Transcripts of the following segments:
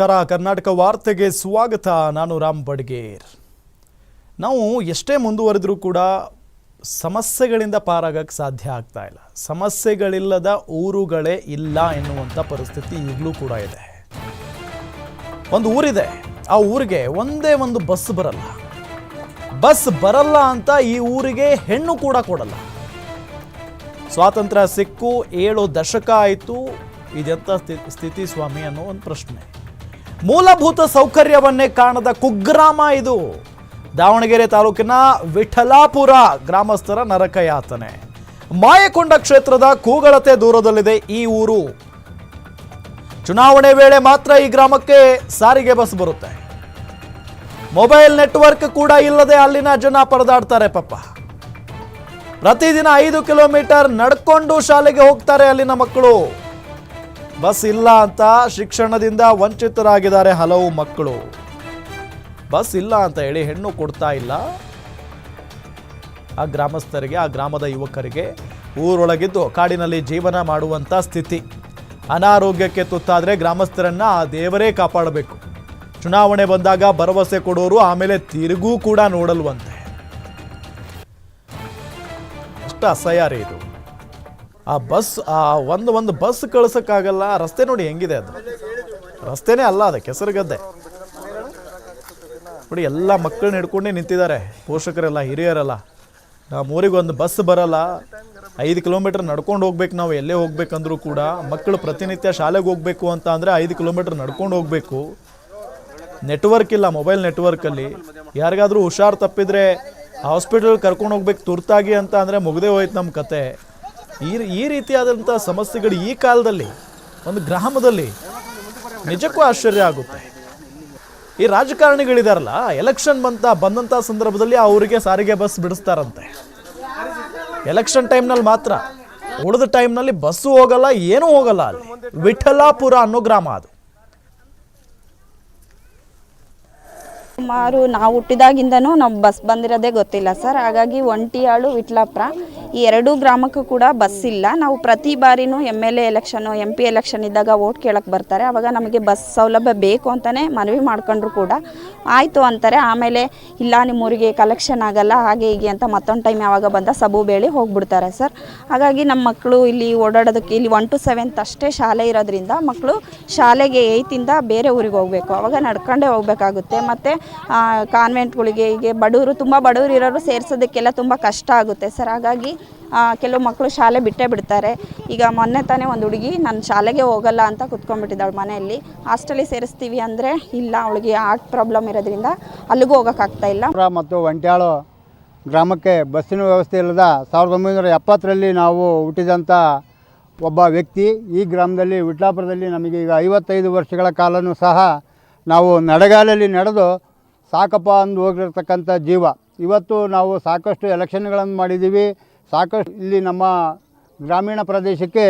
ನಮಸ್ಕಾರ. ಕರ್ನಾಟಕ ವಾರ್ತೆಗೆ ಸ್ವಾಗತ. ನಾನು ರಾಮ್ ಬಡ್ಗೇರ್. ನಾವು ಎಷ್ಟೇ ಮುಂದುವರೆದರೂ ಕೂಡ ಸಮಸ್ಯೆಗಳಿಂದ ಪಾರಾಗಕ್ಕೆ ಸಾಧ್ಯ ಆಗ್ತಾ ಇಲ್ಲ. ಸಮಸ್ಯೆಗಳಿಲ್ಲದ ಊರುಗಳೇ ಇಲ್ಲ ಎನ್ನುವಂಥ ಪರಿಸ್ಥಿತಿ ಈಗಲೂ ಕೂಡ ಇದೆ. ಒಂದು ಊರಿದೆ. ಆ ಊರಿಗೆ ಒಂದೇ ಒಂದು ಬಸ್ ಬರಲ್ಲ. ಬಸ್ ಬರಲ್ಲ ಅಂತ ಈ ಊರಿಗೆ ಹೆಣ್ಣು ಕೂಡ ಕೊಡಲ್ಲ. ಸ್ವಾತಂತ್ರ್ಯ ಸಿಕ್ಕು, ಏಳು ದಶಕ ಆಯಿತು. ಇದೆಂಥ ಸ್ಥಿ- ಸ್ಥಿತಿ ಸ್ವಾಮಿ ಅನ್ನೋ ಒಂದು ಪ್ರಶ್ನೆ. ಮೂಲಭೂತ ಸೌಕರ್ಯವನ್ನೇ ಕಾಣದ ಕುಗ್ರಾಮ ಇದು. ದಾವಣಗೆರೆ ತಾಲೂಕಿನ ವಿಠಲಾಪುರ ಗ್ರಾಮಸ್ಥರ ನರಕಯಾತನೆ. ಮಾಯಕೊಂಡ ಕ್ಷೇತ್ರದ ಕೂಗಳತೆ ದೂರದಲ್ಲಿದೆ ಈ ಊರು. ಚುನಾವಣೆ ವೇಳೆ ಮಾತ್ರ ಈ ಗ್ರಾಮಕ್ಕೆ ಸಾರಿಗೆ ಬಸ್ ಬರುತ್ತೆ. ಮೊಬೈಲ್ ನೆಟ್ವರ್ಕ್ ಕೂಡ ಇಲ್ಲದೆ ಅಲ್ಲಿನ ಜನ ಪರದಾಡ್ತಾರೆ ಪಾಪ. ಪ್ರತಿದಿನ ಐದು ಕಿಲೋಮೀಟರ್ ನಡ್ಕೊಂಡು ಶಾಲೆಗೆ ಹೋಗ್ತಾರೆ ಅಲ್ಲಿನ ಮಕ್ಕಳು. ಬಸ್ ಇಲ್ಲ ಅಂತ ಶಿಕ್ಷಣದಿಂದ ವಂಚಿತರಾಗಿದ್ದಾರೆ ಹಲವು ಮಕ್ಕಳು. ಬಸ್ ಇಲ್ಲ ಅಂತ ಹೇಳಿ ಹೆಣ್ಣು ಕೊಡ್ತಾ ಇಲ್ಲ. ಆ ಗ್ರಾಮಸ್ಥರಿಗೆ, ಆ ಗ್ರಾಮದ ಯುವಕರಿಗೆ ಊರೊಳಗಿದ್ದು ಕಾಡಿನಲ್ಲಿ ಜೀವನ ಮಾಡುವಂಥ ಸ್ಥಿತಿ. ಅನಾರೋಗ್ಯಕ್ಕೆ ತುತ್ತಾದರೆ ಗ್ರಾಮಸ್ಥರನ್ನು ಆ ದೇವರೇ ಕಾಪಾಡಬೇಕು. ಚುನಾವಣೆ ಬಂದಾಗ ಭರವಸೆ ಕೊಡೋರು ಆಮೇಲೆ ತಿರುಗೂ ಕೂಡ ನೋಡಲ್ವಂತೆ. ಅಷ್ಟು ಅಸಹ್ಯ ರೀ ಇದು. ಆ ಬಸ್, ಆ ಒಂದು ಒಂದು ಬಸ್ ಕಳ್ಸೋಕ್ಕಾಗಲ್ಲ. ರಸ್ತೆ ನೋಡಿ ಹೆಂಗಿದೆ ಅದು. ರಸ್ತೆನೇ ಅಲ್ಲ ಅದು, ಕೆಸರುಗದ್ದೆ. ನೋಡಿ, ಎಲ್ಲ ಮಕ್ಕಳನ್ನ ಹಿಡ್ಕೊಂಡೇ ನಿಂತಿದ್ದಾರೆ. ಪೋಷಕರೆಲ್ಲ, ಹಿರಿಯರೆಲ್ಲ. ನಮ್ಮ ಊರಿಗೆ ಒಂದು ಬಸ್ ಬರಲ್ಲ. ಐದು ಕಿಲೋಮೀಟರ್ ನಡ್ಕೊಂಡು ಹೋಗ್ಬೇಕು ನಾವು, ಎಲ್ಲೇ ಹೋಗ್ಬೇಕಂದ್ರೂ ಕೂಡ. ಮಕ್ಕಳು ಪ್ರತಿನಿತ್ಯ ಶಾಲೆಗೆ ಹೋಗ್ಬೇಕು ಅಂತ ಅಂದರೆ ಐದು ಕಿಲೋಮೀಟರ್ ನಡ್ಕೊಂಡು ಹೋಗ್ಬೇಕು. ನೆಟ್ವರ್ಕ್ ಇಲ್ಲ, ಮೊಬೈಲ್ ನೆಟ್ವರ್ಕಲ್ಲಿ ಯಾರಿಗಾದ್ರೂ ಹುಷಾರು ತಪ್ಪಿದ್ರೆ ಹಾಸ್ಪಿಟಲ್ ಕರ್ಕೊಂಡು ಹೋಗ್ಬೇಕು ತುರ್ತಾಗಿ ಅಂತ ಅಂದರೆ ಮುಗದೆ ಹೋಯ್ತು ನಮ್ಮ ಕತೆ. ಈ ಈ ರೀತಿಯಾದಂಥ ಸಮಸ್ಯೆಗಳು ಈ ಕಾಲದಲ್ಲಿ, ಒಂದು ಗ್ರಾಮದಲ್ಲಿ ನಿಜಕ್ಕೂ ಆಶ್ಚರ್ಯ ಆಗುತ್ತೆ. ಈ ರಾಜಕಾರಣಿಗಳಿದಾರಲ್ಲ ಎಲೆಕ್ಷನ್ ಬಂತ ಬಂದಂಥ ಸಂದರ್ಭದಲ್ಲಿ ಅವರಿಗೆ ಸಾರಿಗೆ ಬಸ್ ಬಿಡಿಸ್ತಾರಂತೆ. ಎಲೆಕ್ಷನ್ ಟೈಮ್ನಲ್ಲಿ ಮಾತ್ರ. ಉಳಿದ ಟೈಮ್ನಲ್ಲಿ ಬಸ್ಸು ಹೋಗಲ್ಲ, ಏನೂ ಹೋಗಲ್ಲ ಅಲ್ಲಿ. ವಿಠಲಾಪುರ ಅನ್ನೋ ಗ್ರಾಮ ಅದು. ಸುಮಾರು ನಾವು ಹುಟ್ಟಿದಾಗಿಂದನೂ ನಮ್ಮ ಬಸ್ ಬಂದಿರೋದೇ ಗೊತ್ತಿಲ್ಲ ಸರ್. ಹಾಗಾಗಿ ಒಂಟಿ ಆಳು ವಿಟ್ಲಾಪುರ ಈ ಎರಡೂ ಗ್ರಾಮಕ್ಕೂ ಕೂಡ ಬಸ್ ಇಲ್ಲ. ನಾವು ಪ್ರತಿ ಬಾರಿನೂ M L A election M P election ಇದ್ದಾಗ ಓಟ್ ಕೇಳಕ್ಕೆ ಬರ್ತಾರೆ. ಅವಾಗ ನಮಗೆ ಬಸ್ ಸೌಲಭ್ಯ ಬೇಕು ಅಂತಲೇ ಮನವಿ ಮಾಡ್ಕೊಂಡ್ರು ಕೂಡ. ಆಯಿತು ಅಂತಾರೆ. ಆಮೇಲೆ ಇಲ್ಲ, ನಿಮ್ಮೂರಿಗೆ ಕಲೆಕ್ಷನ್ ಆಗಲ್ಲ, ಹಾಗೆ ಹೀಗೆ ಅಂತ ಮತ್ತೊಂದು ಟೈಮ್ ಯಾವಾಗ ಬಂದ ಸಬು ಬೇಳಿ ಹೋಗ್ಬಿಡ್ತಾರೆ ಸರ್. ಹಾಗಾಗಿ ನಮ್ಮ ಮಕ್ಕಳು ಇಲ್ಲಿ ಓಡಾಡೋದಕ್ಕೆ ಇಲ್ಲಿ ಒನ್ ಟು ಸೆವೆಂತ್ ಅಷ್ಟೇ ಶಾಲೆ ಇರೋದ್ರಿಂದ ಮಕ್ಕಳು ಶಾಲೆಗೆ ಏಯ್ತಿಂದ ಬೇರೆ ಊರಿಗೆ ಹೋಗಬೇಕು. ಅವಾಗ ನಡ್ಕೊಂಡೇ ಹೋಗಬೇಕಾಗುತ್ತೆ. ಮತ್ತು ಕಾನ್ವೆಂಟ್ಗಳಿಗೆ ಹೀಗೆ ಬಡವರು, ತುಂಬ ಬಡವರು ಇರೋರು ಸೇರಿಸೋದಕ್ಕೆಲ್ಲ ತುಂಬ ಕಷ್ಟ ಆಗುತ್ತೆ ಸರ್. ಹಾಗಾಗಿ ಕೆಲವು ಮಕ್ಕಳು ಶಾಲೆ ಬಿಟ್ಟೇ ಬಿಡ್ತಾರೆ. ಈಗ ಮೊನ್ನೆ ತಾನೇ ಒಂದು ಹುಡುಗಿ, ನಾನು ಶಾಲೆಗೆ ಹೋಗಲ್ಲ ಅಂತ ಕುತ್ಕೊಂಡ್ಬಿಟ್ಟಿದ್ದಾಳೆ ಮನೆಯಲ್ಲಿ. ಹಾಸ್ಟೆಲಿಗೆ ಸೇರಿಸ್ತೀವಿ ಅಂದರೆ ಇಲ್ಲ, ಅವಳಿಗೆ ಹಾರ್ಟ್ ಪ್ರಾಬ್ಲಮ್ ಇರೋದ್ರಿಂದ ಅಲ್ಲಿಗೂ ಹೋಗೋಕ್ಕಾಗ್ತಾ ಇಲ್ಲ. ಮತ್ತು ಒಂಟ್ಯಾಳು ಗ್ರಾಮಕ್ಕೆ ಬಸ್ಸಿನ ವ್ಯವಸ್ಥೆ ಇಲ್ಲದ ಸಾವಿರದ ಒಂಬೈನೂರ ಎಪ್ಪತ್ತರಲ್ಲಿ ನಾವು ಹುಟ್ಟಿದಂಥ ಒಬ್ಬ ವ್ಯಕ್ತಿ, ಈ ಗ್ರಾಮದಲ್ಲಿ, ವಿಟ್ಲಾಪುರದಲ್ಲಿ ನಮಗೆ ಈಗ ಐವತ್ತೈದು ವರ್ಷಗಳ ಕಾಲನೂ ಸಹ ನಾವು ನಡೆಗಾಲಲ್ಲಿ ನಡೆದು ಸಾಕಪ್ಪ ಅಂದು ಹೋಗಿರ್ತಕ್ಕಂಥ ಜೀವ. ಇವತ್ತು ನಾವು ಸಾಕಷ್ಟು ಎಲೆಕ್ಷನ್ಗಳನ್ನು ಮಾಡಿದ್ದೀವಿ. ಸಾಕಷ್ಟು ಇಲ್ಲಿ ನಮ್ಮ ಗ್ರಾಮೀಣ ಪ್ರದೇಶಕ್ಕೆ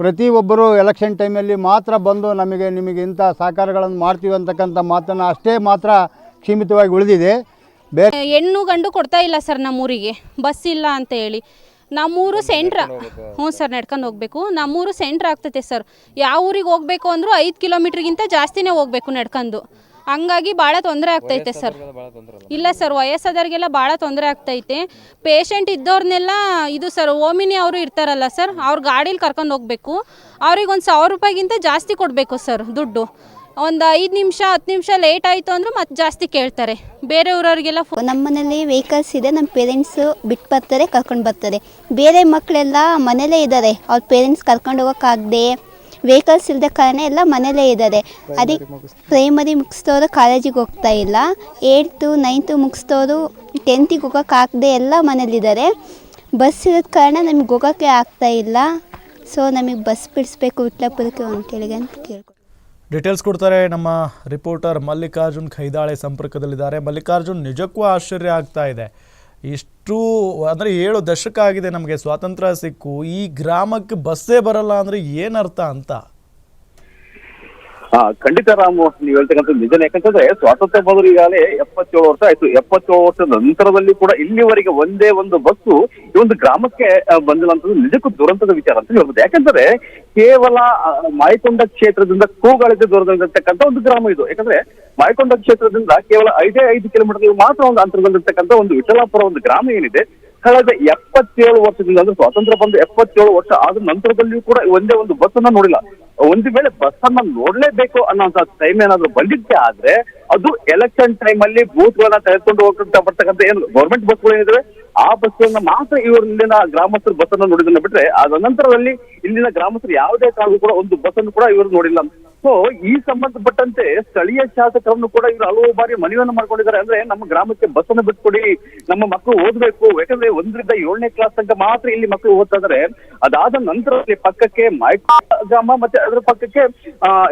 ಪ್ರತಿಯೊಬ್ಬರು ಎಲೆಕ್ಷನ್ ಟೈಮಲ್ಲಿ ಮಾತ್ರ ಬಂದು ನಮಗೆ ನಿಮಗೆ ಇಂಥ ಸಹಕಾರಗಳನ್ನು ಮಾಡ್ತೀವಿ ಅಂತಕ್ಕಂಥ ಮಾತನ್ನು ಅಷ್ಟೇ ಮಾತ್ರ ಸೀಮಿತವಾಗಿ ಉಳಿದಿದೆ. ಬೇರೆ ಹೆಣ್ಣು ಗಂಡು ಕೊಡ್ತಾ ಇಲ್ಲ ಸರ್ ನಮ್ಮೂರಿಗೆ. ಬಸ್ ಇಲ್ಲ ಅಂತ ಹೇಳಿ. ನಮ್ಮೂರು ಸೆಂಟ್ರ್ ಹ್ಞೂ ಸರ್ ನಡ್ಕೊಂಡು ಹೋಗ್ಬೇಕು. ನಮ್ಮೂರು ಸೆಂಟ್ರ್ ಆಗ್ತೈತೆ ಸರ್. ಯಾವ ಊರಿಗೆ ಹೋಗ್ಬೇಕು ಅಂದರೂ ಐದು ಕಿಲೋಮೀಟ್ರಿಗಿಂತ ಜಾಸ್ತಿನೇ ಹೋಗ್ಬೇಕು ನಡ್ಕೊಂಡು. ಹಂಗಾಗಿ ಭಾಳ ತೊಂದರೆ ಆಗ್ತೈತೆ ಸರ್. ಇಲ್ಲ ಸರ್ ವಯಸ್ಸಾದವ್ರಿಗೆಲ್ಲ ಭಾಳ ತೊಂದರೆ ಆಗ್ತೈತೆ. ಪೇಷಂಟ್ ಇದ್ದವ್ರನ್ನೆಲ್ಲ ಇದು ಸರ್ ಓಮಿನಿ ಅವರು ಇರ್ತಾರಲ್ಲ ಸರ್ ಅವ್ರ ಗಾಡೀಲಿ ಕರ್ಕೊಂಡು ಹೋಗ್ಬೇಕು. ಅವ್ರಿಗೆ ಒಂದು ಸಾವಿರ ರೂಪಾಯಿಗಿಂತ ಜಾಸ್ತಿ ಕೊಡಬೇಕು ಸರ್ ದುಡ್ಡು. ಒಂದು ಐದು ನಿಮಿಷ ಹತ್ತು ನಿಮಿಷ ಲೇಟ್ ಆಯಿತು ಅಂದ್ರೆ ಮತ್ತೆ ಜಾಸ್ತಿ ಕೇಳ್ತಾರೆ. ಬೇರೆ ಊರವ್ರಿಗೆಲ್ಲ ಫೋ ನಮ್ಮ ಮನೇಲಿ ವೆಹಿಕಲ್ಸ್ ಇದೆ ನಮ್ಮ ಪೇರೆಂಟ್ಸು ಬಿಟ್ಟು ಬರ್ತಾರೆ ಕರ್ಕೊಂಡು ಬರ್ತಾರೆ. ಬೇರೆ ಮಕ್ಕಳೆಲ್ಲ ಮನೇಲೇ ಇದ್ದಾರೆ ಅವ್ರ ಪೇರೆಂಟ್ಸ್ ಕರ್ಕೊಂಡು ಹೋಗೋಕ್ಕಾಗದೆ ವೆಹಿಕಲ್ಸ್ ಇಲ್ಲದ ಕಾರಣ ಎಲ್ಲ ಮನೇಲೇ ಇದ್ದಾರೆ. ಅದಕ್ಕೆ ಪ್ರೈಮರಿ ಮುಗಿಸ್ತೋರು ಕಾಲೇಜಿಗೆ ಹೋಗ್ತಾ ಇಲ್ಲ. ಏಯ್ತು ನೈನ್ತು ಮುಗಿಸ್ತೋರು ಟೆಂತಿಗೆ ಹೋಗೋಕೆ ಹಾಕದೆ ಎಲ್ಲ ಮನೇಲಿದ್ದಾರೆ ಬಸ್ ಇರೋದ ಕಾರಣ ನಮಗೆ ಹೋಗೋಕ್ಕೆ ಆಗ್ತಾ ಇಲ್ಲ. ಸೊ ನಮಗೆ ಬಸ್ ಬಿಡಿಸ್ಬೇಕು ವಿಟ್ಲಾಪುರಕ್ಕೆ ಅಂತೇಳಿಗೆ ಅಂತ ಕೇಳ್ಕೊ ಡೀಟೇಲ್ಸ್ ಕೊಡ್ತಾರೆ ನಮ್ಮ ರಿಪೋರ್ಟರ್ ಮಲ್ಲಿಕಾರ್ಜುನ್ ಖೈದಾಳೆ ಸಂಪರ್ಕದಲ್ಲಿದ್ದಾರೆ. ಮಲ್ಲಿಕಾರ್ಜುನ್ ನಿಜಕ್ಕೂ ಆಶ್ಚರ್ಯ ಆಗ್ತಾ ಇದೆ. ಇಷ್ಟು ಅಂದರೆ ಏಳು ದಶಕ ಆಗಿದೆ ನಮಗೆ ಸ್ವಾತಂತ್ರ್ಯ ಸಿಕ್ಕು, ಈ ಗ್ರಾಮಕ್ಕೆ ಬಸ್ಸೇ ಬರಲ್ಲ ಅಂದರೆ ಏನರ್ಥ ಅಂತ? ಹಾ ಖಂಡಿತ ರಾಮು, ನೀವು ಹೇಳ್ತಕ್ಕಂಥ ನಿಜನೇ. ಯಾಕಂತಂದ್ರೆ ಸ್ವಾತಂತ್ರ್ಯ ಬಂದ್ರು ಈಗಾಗಲೇ ಎಪ್ಪತ್ತೇಳು ವರ್ಷ ಆಯ್ತು. ಎಪ್ಪತ್ತೇಳು ವರ್ಷದ ನಂತರದಲ್ಲಿ ಕೂಡ ಇಲ್ಲಿವರೆಗೆ ಒಂದೇ ಒಂದು ಬಸ್ಸು ಈ ಒಂದು ಗ್ರಾಮಕ್ಕೆ ಬಂದಿಲ್ಲ ಅಂತಂದ್ರೆ ನಿಜಕ್ಕೂ ದುರಂತದ ವಿಚಾರ ಅಂತ ಹೇಳ್ಬೋದು. ಯಾಕಂದ್ರೆ ಕೇವಲ ಮಾಯಕೊಂಡ ಕ್ಷೇತ್ರದಿಂದ ಕೂಗಾಳಿತ ದೂರದಲ್ಲಿರ್ತಕ್ಕಂಥ ಒಂದು ಗ್ರಾಮ ಇದು. ಯಾಕಂದ್ರೆ ಮಾಯಕೊಂಡ ಕ್ಷೇತ್ರದಿಂದ ಕೇವಲ ಐದೇ ಐದು ಕಿಲೋಮೀಟರ್ ಮಾತ್ರ ಒಂದು ಅಂತರದಲ್ಲಿರ್ತಕ್ಕಂಥ ಒಂದು ವಿಠಲಾಪುರ ಒಂದು ಗ್ರಾಮ ಏನಿದೆ ಕಳೆದ ಎಪ್ಪತ್ತೇಳು ವರ್ಷದಿಂದ, ಅಂದ್ರೆ ಸ್ವಾತಂತ್ರ್ಯ ಬಂದು ಎಪ್ಪತ್ತೇಳು ವರ್ಷ ಆದ ನಂತರದಲ್ಲಿಯೂ ಕೂಡ ಒಂದೇ ಒಂದು ಬಸ್ ಅನ್ನ ನೋಡಿಲ್ಲ. ಒಂದು ವೇಳೆ ಬಸ್ ಅನ್ನ ನೋಡ್ಲೇಬೇಕು ಅನ್ನೋಂತ ಟೈಮ್ ಏನಾದ್ರು ಬಂದಿದ್ದೆ ಆದ್ರೆ, ಅದು ಎಲೆಕ್ಷನ್ ಟೈಮ್ ಅಲ್ಲಿ ಬೂತ್ ಗಳನ್ನ ತೆಗೆದುಕೊಂಡು ಹೋಗ್ತಾ ಬರ್ತಕ್ಕಂಥ ಏನು ಗೌರ್ಮೆಂಟ್ ಬಸ್ಗಳು ಏನಿದ್ರೆ ಆ ಬಸ್ಗಳನ್ನ ಮಾತ್ರ ಇವರಲ್ಲಿನ ಗ್ರಾಮಸ್ಥರು ಬಸ್ ಅನ್ನ ನೋಡಿದನ್ನ ಬಿಟ್ರೆ ಅದ ನಂತರದಲ್ಲಿ ಇಲ್ಲಿನ ಗ್ರಾಮಸ್ಥರು ಯಾವುದೇ ಕಾರಣಕ್ಕೂ ಕೂಡ ಒಂದು ಬಸ್ ಅನ್ನು ಕೂಡ ಇವರು ನೋಡಿಲ್ಲ. ಸೊ ಈ ಸಂಬಂಧಪಟ್ಟಂತೆ ಸ್ಥಳೀಯ ಶಾಸಕರನ್ನು ಕೂಡ ಇವರು ಹಲವು ಬಾರಿ ಮನವಿಯನ್ನು ಮಾಡ್ಕೊಂಡಿದ್ದಾರೆ. ಅಂದ್ರೆ ನಮ್ಮ ಗ್ರಾಮಕ್ಕೆ ಬಸ್ ಅನ್ನು ಬಿಟ್ಕೊಡಿ, ನಮ್ಮ ಮಕ್ಕಳು ಓದ್ಬೇಕು. ಯಾಕಂದ್ರೆ ಒಂದರಿಂದ ಏಳನೇ ಕ್ಲಾಸ್ ತನಕ ಮಾತ್ರ ಇಲ್ಲಿ ಮಕ್ಕಳು ಓದ್ತಾ ಅದಾದ ನಂತರ ಪಕ್ಕಕ್ಕೆ ಮಾಯ್ಕೊಂಡ ಗ್ರಾಮ ಮತ್ತೆ ಅದರ ಪಕ್ಕಕ್ಕೆ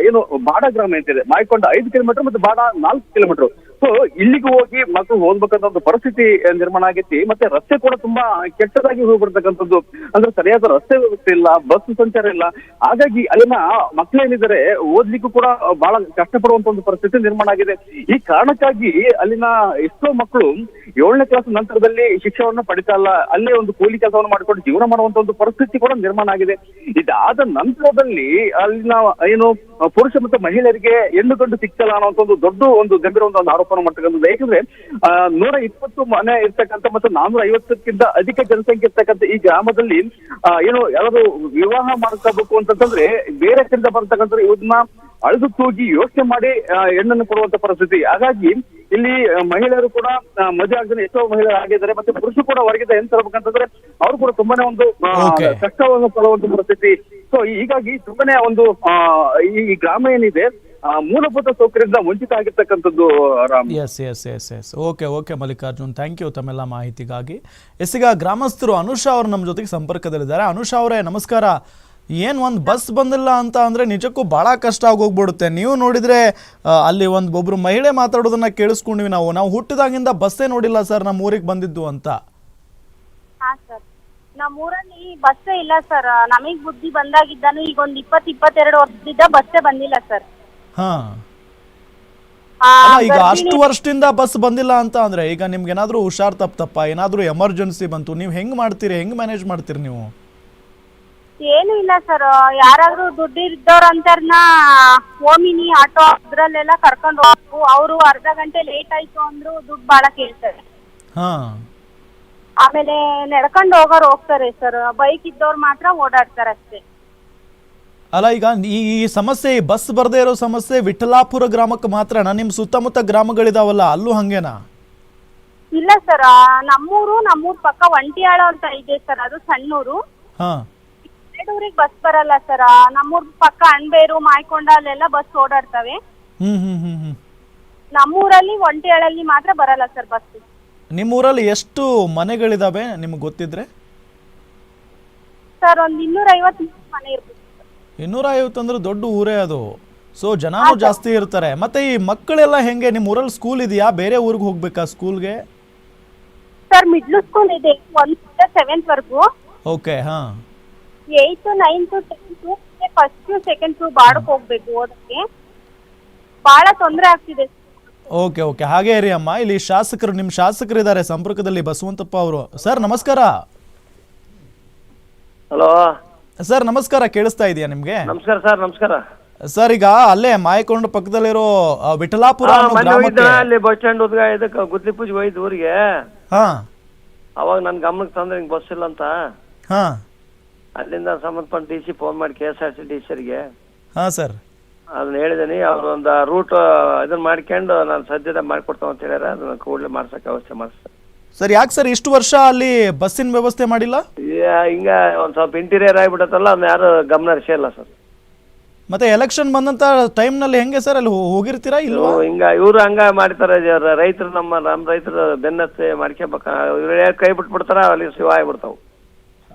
ಏನು ಬಾಡ ಗ್ರಾಮ ಅಂತಿದೆ. ಮಾಯ್ಕೊಂಡ ಐದು ಕಿಲೋಮೀಟರ್ ಮತ್ತೆ ಬಾಡ ನಾಲ್ಕು ಕಿಲೋಮೀಟರ್ ಸೊ ಇಲ್ಲಿಗೆ ಹೋಗಿ ಮಕ್ಕಳು ಹೋಗ್ಬೇಕಂತ ಒಂದು ಪರಿಸ್ಥಿತಿ ನಿರ್ಮಾಣ ಆಗೈತಿ. ಮತ್ತೆ ರಸ್ತೆ ಕೂಡ ತುಂಬಾ ಕೆಟ್ಟದಾಗಿ ಹೋಗ್ಬಿಡ್ತಕ್ಕಂಥದ್ದು. ಅಂದ್ರೆ ಸರಿಯಾದ ರಸ್ತೆ ವ್ಯವಸ್ಥೆ ಇಲ್ಲ, ಬಸ್ ಸಂಚಾರ ಇಲ್ಲ. ಹಾಗಾಗಿ ಅಲ್ಲಿನ ಮಕ್ಕಳೇನಿದ್ದಾರೆ ಓದ್ಲಿಕ್ಕೂ ಕೂಡ ಬಹಳ ಕಷ್ಟಪಡುವಂತ ಒಂದು ಪರಿಸ್ಥಿತಿ ನಿರ್ಮಾಣ ಆಗಿದೆ. ಈ ಕಾರಣಕ್ಕಾಗಿ ಅಲ್ಲಿನ ಎಷ್ಟೋ ಮಕ್ಕಳು ಏಳನೇ ಕ್ಲಾಸ್ ನಂತರದಲ್ಲಿ ಶಿಕ್ಷಣವನ್ನು ಪಡಿತಾ ಇಲ್ಲ. ಅಲ್ಲೇ ಒಂದು ಕೂಲಿ ಕೆಲಸವನ್ನು ಮಾಡಿಕೊಂಡು ಜೀವನ ಮಾಡುವಂತ ಒಂದು ಪರಿಸ್ಥಿತಿ ಕೂಡ ನಿರ್ಮಾಣ ಆಗಿದೆ. ಇದಾದ ನಂತರದಲ್ಲಿ ಅಲ್ಲಿನ ಏನು ಪುರುಷ ಮತ್ತು ಮಹಿಳೆಯರಿಗೆ ಹೆಣ್ಣು ಗಂಡು ಸಿಗ್ತಲ್ಲ ಅನ್ನೋ ಒಂದು ದೊಡ್ಡ ಒಂದು ಗಂಭೀರ ಒಂದು ಒಂದು ಆರೋಪನ ಮಾಡ್ತಕ್ಕಂಥದ್ದು. ಯಾಕಂದ್ರೆ ಆ, ನೂರ ಇಪ್ಪತ್ತು ಮನೆ ಇರ್ತಕ್ಕಂಥ ಮತ್ತು ನಾನೂರ ಐವತ್ತಕ್ಕಿಂತ ಅಧಿಕ ಜನಸಂಖ್ಯೆ ಇರ್ತಕ್ಕಂಥ ಈ ಗ್ರಾಮದಲ್ಲಿ ಆ, ಏನು ಯಾರಾದ್ರು ವಿವಾಹ ಮಾಡ್ಕೋಬೇಕು ಅಂತಂದ್ರೆ ಬೇರೆ ಕಡೆಯಿಂದ ಬರ್ತಕ್ಕಂಥ ಇವನ್ನ ಅಳೆದು ತೂಗಿ ಯೋಚನೆ ಮಾಡಿ ಹೆಣ್ಣನ್ನು ಕೊಡುವಂತ ಪರಿಸ್ಥಿತಿ. ಹಾಗಾಗಿ ಇಲ್ಲಿ ಮಹಿಳೆಯರು ಕೂಡ ಮದುವೆ ಆಗದೆ ಎಷ್ಟೋ ಮಹಿಳೆಯರು ಆಗಿದ್ದಾರೆ ಮತ್ತೆ ಪುರುಷರು ಕೂಡ ಹೊರಗಿಂದ ಏನ್ ತರಬೇಕಂತಂದ್ರೆ ಅವ್ರು ಕೂಡ ತುಂಬಾನೇ ಒಂದು. ಕಷ್ಟವನ್ನು ಪಡುವಂತ ಪರಿಸ್ಥಿತಿ. ಸೊ ಹೀಗಾಗಿ ತುಂಬಾನೇ ಒಂದು ಈ ಗ್ರಾಮ ಏನಿದೆ ಮೂಲಭೂತ ಸೌಕರ್ಯದಿಂದ ವಂಚಿತ ಆಗಿರ್ತಕ್ಕಂಥದ್ದು yes yes yes yes okay okay Mallikarjun. Thank you ತಮ್ಮೆಲ್ಲ ಮಾಹಿತಿಗಾಗಿ. ಎಸ್ ಈಗ ಗ್ರಾಮಸ್ಥರು ಅನುಷಾ ಅವರು ನಮ್ಮ ಜೊತೆಗೆ ಸಂಪರ್ಕದಲ್ಲಿದ್ದಾರೆ. ಅನುಷಾ ಅವರೇ ನಮಸ್ಕಾರ. ಏನು ಒಂದು ಬಸ್ ಬಂದಿಲ್ಲ ಅಂತ ಅಂದರೆ ನಿಜಕ್ಕೂ ಭಾಳ ಕಷ್ಟ ಆಗೋಗ್ಬಿಡುತ್ತೆ. ನೀವು ನೋಡಿದರೆ ಅಲ್ಲಿ ಒಂದು ಒಬ್ಬರು ಮಹಿಳೆ ಮಾತಾಡೋದನ್ನ ಕೇಳಿಸ್ಕೊಂಡ್ವಿ ನಾವು. ನಾವು ಹುಟ್ಟಿದಾಗಿಂದ ಬಸ್ಸೇ ನೋಡಿಲ್ಲ ಸರ್ ನಮ್ಮ ಊರಿಗೆ ಬಂದಿದ್ದು ಅಂತ. ಹಾ ಸರ್ ನಮ್ಮೂರಲ್ಲಿ ಬಸ್ಸೇ ಇಲ್ಲ ಸರ್ ನಮಗ್ ಬುದ್ಧಿ ಬಂದಾಗಿದ್ದಾನು. ಈಗ ಒಂದ್ ಇಪ್ಪತ್ ಇಪ್ಪತ್ತೆರಡು ವರ್ಷದಿಂದ ಬಸ್ಸೇ ಬಂದಿಲ್ಲ ಸರ್ ಹಾಂ. ಈಗ ಅಷ್ಟು ವರ್ಷದಿಂದ ಬಸ್ ಬಂದಿಲ್ಲ ಅಂತ ಅಂದ್ರೆ ಈಗ ನಿಮ್ಗೆ ಏನಾದ್ರೂ ಹುಷಾರ್ ತಪ್ಪ ಏನಾದ್ರೂ ಎಮರ್ಜೆನ್ಸಿ ಬಂತು ನೀವು ಹೆಂಗ್ ಮಾಡ್ತೀರಿ ಹೆಂಗ್ ಮ್ಯಾನೇಜ್ ಮಾಡ್ತೀರಿ ನೀವು? ಏನು ಇಲ್ಲ ಸರ್ ಯಾರಾದ್ರೂ ದುಡ್ಡು ಇದ್ದವ್ರ ಅಂತರ್ನ ಓಮಿನಿ ಆಟೋ ಅದ್ರಲ್ಲೆಲ್ಲ ಕರ್ಕೊಂಡು ಹೋಗ್ಬೇಕು ಅವರು ಅರ್ಧ ಗಂಟೆ ಲೇಟ್ ಆಯ್ತು ಅಂದ್ರು ದುಡ್ಡು ಬಾಳ ಕೇಳ್ತಾರೆ. ಹಾ. ಆಮೇಲೆ ನಡ್ಕೊಂಡು ಹೋಗೋರು ಹೋಗ್ತಾರೆ ಸರ್. ಬೈಕ್ ಇದ್ದವ್ರು ಮಾತ್ರ ಓಡಾಡ್ತಾರೆ ಅಷ್ಟೇ. ಅಲ್ಲ ಈಗ ಈ ಈ ಸಮಸ್ಯೆ ಈ ಬಸ್ ಬರದೇ ಇರೋ ಸಮಸ್ಯೆ ವಿಠಲಾಪುರ ಗ್ರಾಮಕ್ಕೆ ಮಾತ್ರನಾ ನಿಮ್ ಸುತ್ತಮುತ್ತ ಗ್ರಾಮಗಳಿದಾವಲ್ಲ ಅಲ್ಲೂ ಹಂಗೇನಾ? ಇಲ್ಲ ಸರ್ ನಮ್ಮೂರು ನಮ್ಮೂರ್ ಪಕ್ಕ ಒಂಟಿಯಾಳ ಅಂತ ಇದೆ ಸರ್ ಅದು ಸಣ್ಣೂರು. ಹಾ. ಊರಿಗೆ ಬಸ್ ಬರಲ್ಲ ಸರ್. ನಮ್ಮೂರ್ ಪಕ್ಕ ಅಣ್ಬೇರು ಮಾಯ್ಕೊಂಡ ಅಲ್ಲೆಲ್ಲ ಬಸ್ ಓಡಾಡ್ತವೆ. ಹ್ಮ್ ಹ್ಮ್ ಹ್ಮ್ ಹ್ಮ್. ನಮ್ಮೂರಲ್ಲಿ ಒಂಟಿಯಾಳಲ್ಲಿ ಮಾತ್ರ ಬರಲ್ಲ ಸರ್ ಬಸ್. ನಿಮ್ಮೂರಲ್ಲಿ ಎಷ್ಟು ಮನೆಗಳಿದಾವೆ ನಿಮ್ಗೆ ಗೊತ್ತಿದ್ರೆ? ಸರ್ ಒಂದ್ ಇನ್ನೂರ ಐವತ್ತು ಮನೆ ಇರ್ಬೋದು. ಇನ್ನೂರ ಐವತ್ತು ಅಂದ್ರೆ ದೊಡ್ಡ ಊರೇ ಅದು. ಸೊ ಜನ ಜಾಸ್ತಿ ಇರ್ತಾರೆ. ಮತ್ತೆ ಈ ಮಕ್ಕಳೆಲ್ಲ ಹೆಂಗೆ? ನಿಮ್ಮ ಊರಲ್ಲಿ ಸ್ಕೂಲ್ ಇದೆಯಾ? ಬೇರೆ ಊರಿಗೆ ಹೋಗ್ಬೇಕಾ ಸ್ಕೂಲ್ಗೆ ಸರ್ ಮಿಡ್ಲ್ ಸ್ಕೂಲ್ ಇದೆ. ಒಂದ್ ಸೆವೆಂತ್ ವರ್ಗು. ಓಕೆ ಹಾ. Eighth ninth tenth first second ಬಾಡಕ್ ಹೋಗ್ಬೇಕು ಓದಕ್ಕೆ. ಬಹಳ ತೊಂದರೆ ಆಗ್ತಿದೆ. ಓಕೆ ಓಕೆ ಹಾಗೆ ಇರಿ ಅಮ್ಮ. ಇಲ್ಲಿ ಶಾಸಕರು ನಿಮ್ಮ ಶಾಸಕರು ಇದ್ದಾರೆ ಸಂಪರ್ಕದಲ್ಲಿ ಬಸವಂತಪ್ಪ ಅವರು. ಸರ್ ನಮಸ್ಕಾರ. ಹಲೋ ಸರ್ ನಮಸ್ಕಾರ ಕೇಳಿಸ್ತಾ ಇದೆಯಾ ನಿಮ್ಗೆ? ನಮಸ್ಕಾರ ಸರ್ ನಮಸ್ಕಾರ. ಸರ್ ಈಗ ಅಲ್ಲೇ ಮಾಯಕೊಂಡ ಪಕ್ಕದಲ್ಲಿರೋ ಆ, ವಿಠಲಾಪುರ ಹಾ, ಅನ್ನೋ ಮೊನ್ನೆ ಹೋಗಿದ್ದ ಗ್ರಾಮಕ್ಕೆ ಅಲ್ಲಿ ಬಸ್ ಸ್ಟ್ಯಾಂಡ್ ಉದ್ಗ ಇದಕ್ಕೆ ಗುದ್ಲಿ ಪೂಜೆ ಹೋಯ್ತು ಊರಿಗೆ. ಹಾ. ಅವಾಗ ನನ್ನ ಗಮನಕ್ಕೆ ತಂದ್ರೆ ಹಿಂಗೆ ಬಸ್ ಇಲ್ಲ ಅಂತ. ಹಾ. ಅಲ್ಲಿಂದ ಸಂಬಂಧಪಟ್ಟ ಡಿ ಸಿ ಫೋನ್ ಮಾಡಿ K S R C D ಸರ್ಗೆ ಹಾ ಸರ್. ಅದನ್ನ ಹೇಳಿದೀನಿ ಅವ್ರು ಒಂದು ರೂಟ್ ಇದನ್ನ ಮಾಡ್ಕೊಂಡು ನಾನು ಸದ್ಯದ ಮಾಡ್ಕೊಡ್ತಾವ ಅಂತ ಹೇಳ್ಯಾರ. ಅದನ್ನ ಕೂಡಲೇ ಮಾಡ್ಸಕ್ಕೆ ವ್ಯವಸ್ಥೆ ಮಾಡಿಸ್ತಾರೆ ಸರ್ ಯಾಕೆ ಸರ್ ಇಷ್ಟು ವರ್ಷ ಅಲ್ಲಿ ಬಸ್ಸಿನ ವ್ಯವಸ್ಥೆ ಮಾಡಿಲ್ಲ? ಹಿಂಗ ಒಂದ್ ಸ್ವಲ್ಪ ಇಂಟೀರಿಯರ್ ಆಗಿಬಿಡತ್ತಲ್ಲ ಅದನ್ನ ಯಾರು ಗಮನ ಹರಿಸಿಲ್ಲ ಸರ್. ಮತ್ತೆ ಎಲೆಕ್ಷನ್ ಬಂದಂತ ಟೈಮ್ನಲ್ಲಿ ಹೆಂಗೆ ಸರ್ ಅಲ್ಲಿ ಹೋ- ಹೋಗಿರ್ತೀರಾ ಇಲ್ವಾ? ಹಿಂಗ ಇವ್ರು ಹಂಗ ಮಾಡ್ತಾರ ರೈತರು ನಮ್ಮ ನಮ್ಮ ರೈತರು ಬೆನ್ನತ್ತೆ ಮಾಡ್ಕೋಬೇಕ ಇವ್ರು ಕೈ ಬಿಟ್ಬಿಡ್ತಾರ ಅಲ್ಲಿ ಶಿವ ಆಗ್ಬಿಡ್ತಾವ.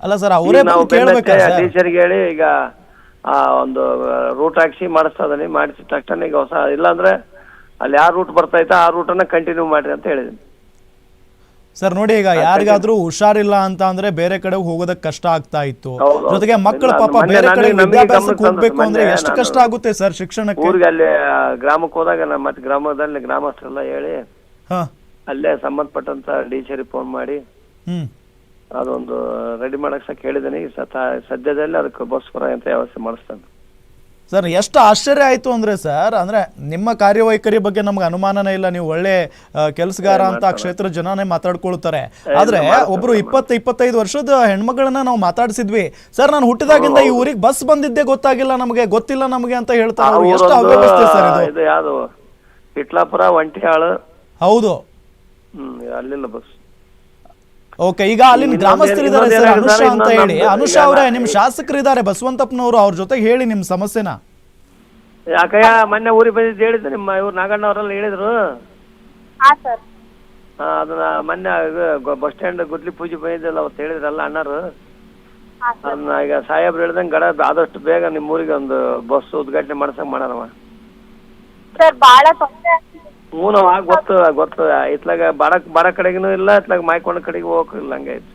ಅಲ್ಲ ಸರ್ ಅವರೇ ನಾವು ಬಂದು ಕೇಳ್ಬೇಕಾ ಸರ್? ಟೀಚರ್ಗೆ ಹೇಳಿ ಈಗ ಆ ಒಂದು ರೂಟ್ ಹಾಕ್ಸಿ ಮಾಡಿಸ್ತಾ ಇದೀನಿ ಮಾಡಿಸಿದ ತಕ್ಷಣ ಈಗ ಹೊಸ ಇಲ್ಲಾಂದ್ರೆ ಅಲ್ಲಿ ಯಾವ ರೂಟ್ ಬರ್ತೈತೆ ಆ ರೂಟನ್ನ ಕಂಟಿನ್ಯೂ ಮಾಡ್ರಿ ಅಂತ ಹೇಳಿದೀನಿ. ಸರ್ ನೋಡಿ ಈಗ ಯಾರಿಗಾದ್ರೂ ಹುಷಾರಿಲ್ಲ ಅಂತ ಅಂದ್ರೆ ಬೇರೆ ಕಡೆ ಹೋಗೋದಕ್ಕೆ ಕಷ್ಟ ಆಗ್ತಾ ಇತ್ತು. ಜೊತೆಗೆ ಮಕ್ಕಳು ಪಾಪ ಬೇರೆ ಕಡೆ ವಿದ್ಯಾಭ್ಯಾಸಕ್ಕೆ ಹೋಗ್ಬೇಕು ಅಂದ್ರೆ ಎಷ್ಟು ಕಷ್ಟ ಆಗುತ್ತೆ ಸರ್ ಶಿಕ್ಷಣಕ್ಕೆ? ಊರಿಗೆ ಅಲ್ಲಿ ಗ್ರಾಮಕ್ಕೆ ಹೋದಾಗ ನಮ್ಮ ಮತ್ತೆ ಗ್ರಾಮದಲ್ಲಿ ಗ್ರಾಮಸ್ಥರೆಲ್ಲ ಹೇಳಿ ಹಾ. ಅಲ್ಲೇ ಸಂಬಂಧಪಟ್ಟಂತ ಡಿ ಫೋನ್ ಮಾಡಿ ಹ್ಮ್. ಅದೊಂದು ರೆಡಿ ಮಾಡಕ್ ಸಹ ಕೇಳಿದ್ದೀನಿ. ಸತ ಸದ್ಯದಲ್ಲಿ ಅದಕ್ಕೆ ಬಸ್ ಬರೋ ಅಂತ ವ್ಯವಸ್ಥೆ ಮಾಡಿಸ್ತಾನೆ. ಸರ್ ಎಷ್ಟು ಆಶ್ಚರ್ಯ ಆಯ್ತು ಅಂದ್ರೆ ಸರ್ ಅಂದ್ರೆ ನಿಮ್ಮ ಕಾರ್ಯವೈಖರಿ ಬಗ್ಗೆ ನಮ್ಗೆ ಅನುಮಾನನೇ ಇಲ್ಲ. ನೀವು ಒಳ್ಳೆ ಕೆಲಸಗಾರ ಅಂತ ಆ ಕ್ಷೇತ್ರ ಜನನೇ ಮಾತಾಡ್ಕೊಳ್ತಾರೆ. ಆದ್ರೆ ಒಬ್ರು ಇಪ್ಪತ್ತು ಇಪ್ಪತ್ತೈದು ವರ್ಷದ ಹೆಣ್ಮಗಳನ್ನ ನಾವು ಮಾತಾಡಿಸಿದ್ವಿ. ಸರ್ ನಾನು ಹುಟ್ಟಿದಾಗಿಂದ ಈ ಊರಿಗೆ ಬಸ್ ಬಂದಿದ್ದೇ ಗೊತ್ತಾಗಿಲ್ಲ ನಮಗೆ ಗೊತ್ತಿಲ್ಲ ನಮಗೆ ಅಂತ ಹೇಳ್ತಾರೆ. ಎಷ್ಟು ಅವ್ಯವಸ್ಥೆ ಸರ್ ಇದು? ಯಾವುದು? ಹೌದು. ಹ್ಮ್ ಅಲ್ಲಿಲ್ಲ ಬಸ್. ಓಕೆ ಈಗ ಅಲ್ಲಿನ ಇನ್ನೊಂದ್ ಗ್ರಾಮಸ್ಥರಿದ್ದಾರೆ ಸರ್ ಅನುಷಾ ಅಂತ ಹೇಳಿ. ಅನುಷಾ ಅವರೇ ನಿಮ್ ಶಾಸಕರಿದ್ದಾರೆ ಬಸವಂತಪ್ಪನವರು ಅವ್ರ ಜೊತೆ ಹೇಳಿ ನಿಮ್ ಸಮಸ್ಯೆನ. ಯಾಕಯ್ಯ ಮೊನ್ನೆ ಊರಿಗೆ ಬಂದಿದ್ದು ಹೇಳಿದ್ರು ನಿಮ್ಮ ಇವ್ರು ನಾಗಣ್ಣ ಅವರೆಲ್ಲ ಹೇಳಿದ್ರು. ಹಾ ಸರ್. ಆ, ಅದನ್ನ ಮೊನ್ನೆ ಬಸ್ ಸ್ಟ್ಯಾಂಡ್ ಗುದ್ಲಿ ಪೂಜೆ ಬಂದಿದ್ದಲ್ಲ ಅವತ್ತು ಹೇಳಿದ್ರಲ್ಲ ಅಣ್ಣರು. ಅದನ್ನ ಈಗ ಸಾಹೇಬ್ರು ಹೇಳ್ದಂಗೆ ಗಡ ಆದಷ್ಟು ಬೇಗ ನಿಮ್ಮ ಊರಿಗೆ ಒಂದು ಬಸ್ ಉದ್ಘಾಟನೆ ಮಾಡ್ಸಂಗ್ ಮಾಡಾರವ ಸರ್ ಬಹಳ ತೊಂದರೆ ಆಗ್ತಿದೆ ಹ್ಞೂ ಆಗ ಗೊತ್ತದ ಗೊತ್ತದ. ಇತ್ಲಾಗ ಬಡ ಬಡ ಕಡೆಗೂ ಇಲ್ಲ ಇತ್ಲಾಗ ಮಾಯ್ಕೊಂಡ ಕಡೆಗೆ ಹೋಗಕ್ಕಿಲ್ಲ ಹಂಗೈತಿ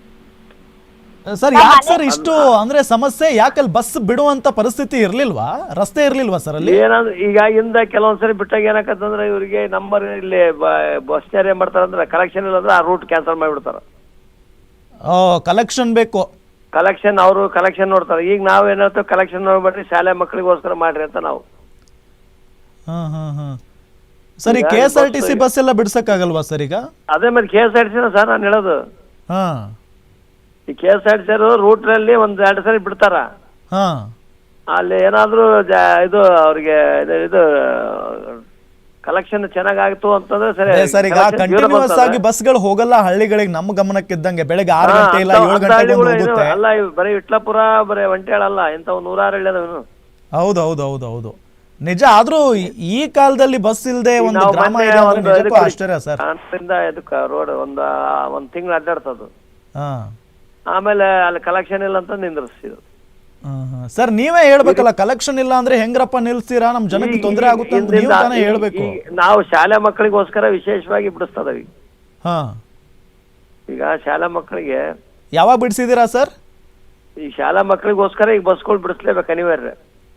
ಸರ್ ಯಾಕೆ ಸರ್ ಇಷ್ಟು ಅಂದ್ರೆ ಸಮಸ್ಯೆ ಯಾಕೆ ಅಲ್ಲಿ ಬಸ್ ಬಿಡುವಂತ ಪರಿಸ್ಥಿತಿ ಇರ್ಲಿಲ್ವಾ? ರಸ್ತೆ ಇರ್ಲಿಲ್ವಾ ಸರ್ ಅಲ್ಲಿ? ಏನಂದ್ರೆ ಈಗ ಹಿಂದ ಕೆಲವೊಂದ್ಸರಿ ಬಿಟ್ಟಾಗ ಏನಾಕತ್ತಂದ್ರೆ ಇವರಿಗೆ ನಂಬರ್ ಇಲ್ಲಿ ಬಸ್ ಏನ್ ಮಾಡ್ತಾರಂದ್ರೆ ಕಲೆಕ್ಷನ್ ಇಲ್ಲ ಅಂದ್ರೆ ಆ ರೂಟ್ ಕ್ಯಾನ್ಸಲ್ ಮಾಡಿಬಿಡ್ತಾರ. ಕಲೆಕ್ಷನ್ ಬೇಕು. ಕಲೆಕ್ಷನ್ ಅವರು ಕಲೆಕ್ಷನ್ ನೋಡ್ತಾರೆ. ಈಗ ನಾವ್ ಏನ್ ಹೇಳ್ತೇವೆ ಕಲೆಕ್ಷನ್ ನೋಡ್ಬೇಡ್ರಿ ಶಾಲೆ ಮಕ್ಕಳಿಗೋಸ್ಕರ ಮಾಡ್ರಿ ಅಂತ ನಾವು. ಹಾ ಹಾ ಹಾ. ಸರ್ ಈ K S R T C bus ಎಲ್ಲ ಬಿಡ್ಸಕ್ಕಾಗಲ್ವಾ ಸರ್ ಈಗ? ಅದೇ ಮತ್ತೆ K S R T sir ನಾನು ಹೇಳೋದು. ಹಾ. ಈ K S R T C ರೂಟ್ನಲ್ಲಿ ಒಂದ್ ಎರಡು ಸರಿ ಬಿಡ್ತಾರ. ಹಾ. ಅಲ್ಲಿ ಏನಾದ್ರೂ ಇದು ಅವ್ರಿಗೆ ಇದು ಕಲೆಕ್ಷನ್ ಚೆನ್ನಾಗಾಗ್ತು ಅಂತಂದ್ರೆ ಸರಿ ಸರ್ ಈಗ ಕಂಟಿನ್ಯೂಸ್ ಆಗಿ ಬಸ್ಗಳು ಹೋಗಲ್ಲ ಹಳ್ಳಿಗಳಿಗೆ ನಮ್ಮ ಗಮನಕ್ಕೆ ಇದ್ದಂಗೆ ಬೆಳಗ್ಗೆ ಆರು ಗಂಟೆ ಇಲ್ಲ ಏಳು ಗಂಟೆ ಗಂಟೆಗೆ ಹೋಗುತ್ತೆ. ಅಲ್ಲ ಬರೀ ಇಟ್ಲಾಪುರ ಬರೀ ಒಂಟೆ ಅಲ್ಲ ಇಂಥವು ನೂರಾರು ಹಳ್ಳಿ ಹೌದು ಹೌದು ಹೌದು ಹೌದು. ನಿಜ ಆದ್ರೂ ಈ- ಕಾಲದಲ್ಲಿ ಬಸ್ ಇಲ್ಲದೆ ಈಗ ಒಂದು ನಾವು ಗ್ರಾಮ ಮೊನ್ನೆ ಇದೆ ಅಂದ್ರೆ ಒಂದು ನಿಜಕ್ಕೂ ಇದಕ್ಕೆ ಆಶ್ಚರ್ಯ ಸರ್. ಇದಕ್ಕ ರೋಡ್ ಒಂದ್ ಒಂದ್ ತಿಂಗಳು ಅಡ್ಡಾಡ್ತದು ಹಾ. ಆಮೇಲೆ ಅಲ್ಲಿ ಕಲೆಕ್ಷನ್ ಇಲ್ಲ ಅಂತ ನಿಂದ್ರಿಸಿದ್ರು ಸರ್ ನೀವೇ ಹೇಳ್ಬೇಕಲ್ಲ ಕಲೆಕ್ಷನ್ ಇಲ್ಲ ಅಂದ್ರೆ ಹೆಂಗ್ರಪ್ಪ ನಿಲ್ಸ್ತೀರಾ? ನಮ್ ಜನಕ್ಕೆ ಈಗ- ತೊಂದರೆ ಆಗುತ್ತೆ ಅಂತ ಹಿಂದಿಂದ ನೀವು ತಾನೇ ಈಗ- ಹೇಳ್ಬೇಕು. ನಾವು ಶಾಲೆ ಮಕ್ಕಳಿಗೋಸ್ಕರ ವಿಶೇಷವಾಗಿ ಬಿಡಿಸ್ತದ ಹಾ. ಈಗ ಶಾಲಾ ಮಕ್ಕಳಿಗೆ ಯಾವಾಗ ಬಿಡಿಸಿದೀರಾ ಸರ್? ಈ ಶಾಲಾ ಮಕ್ಕಳಿಗೋಸ್ಕರ ಈಗ ಬಸ್ಗಳು ಬಿಡಿಸ್ಲೇಬೇಕು ಅನಿವಾರ್ಯ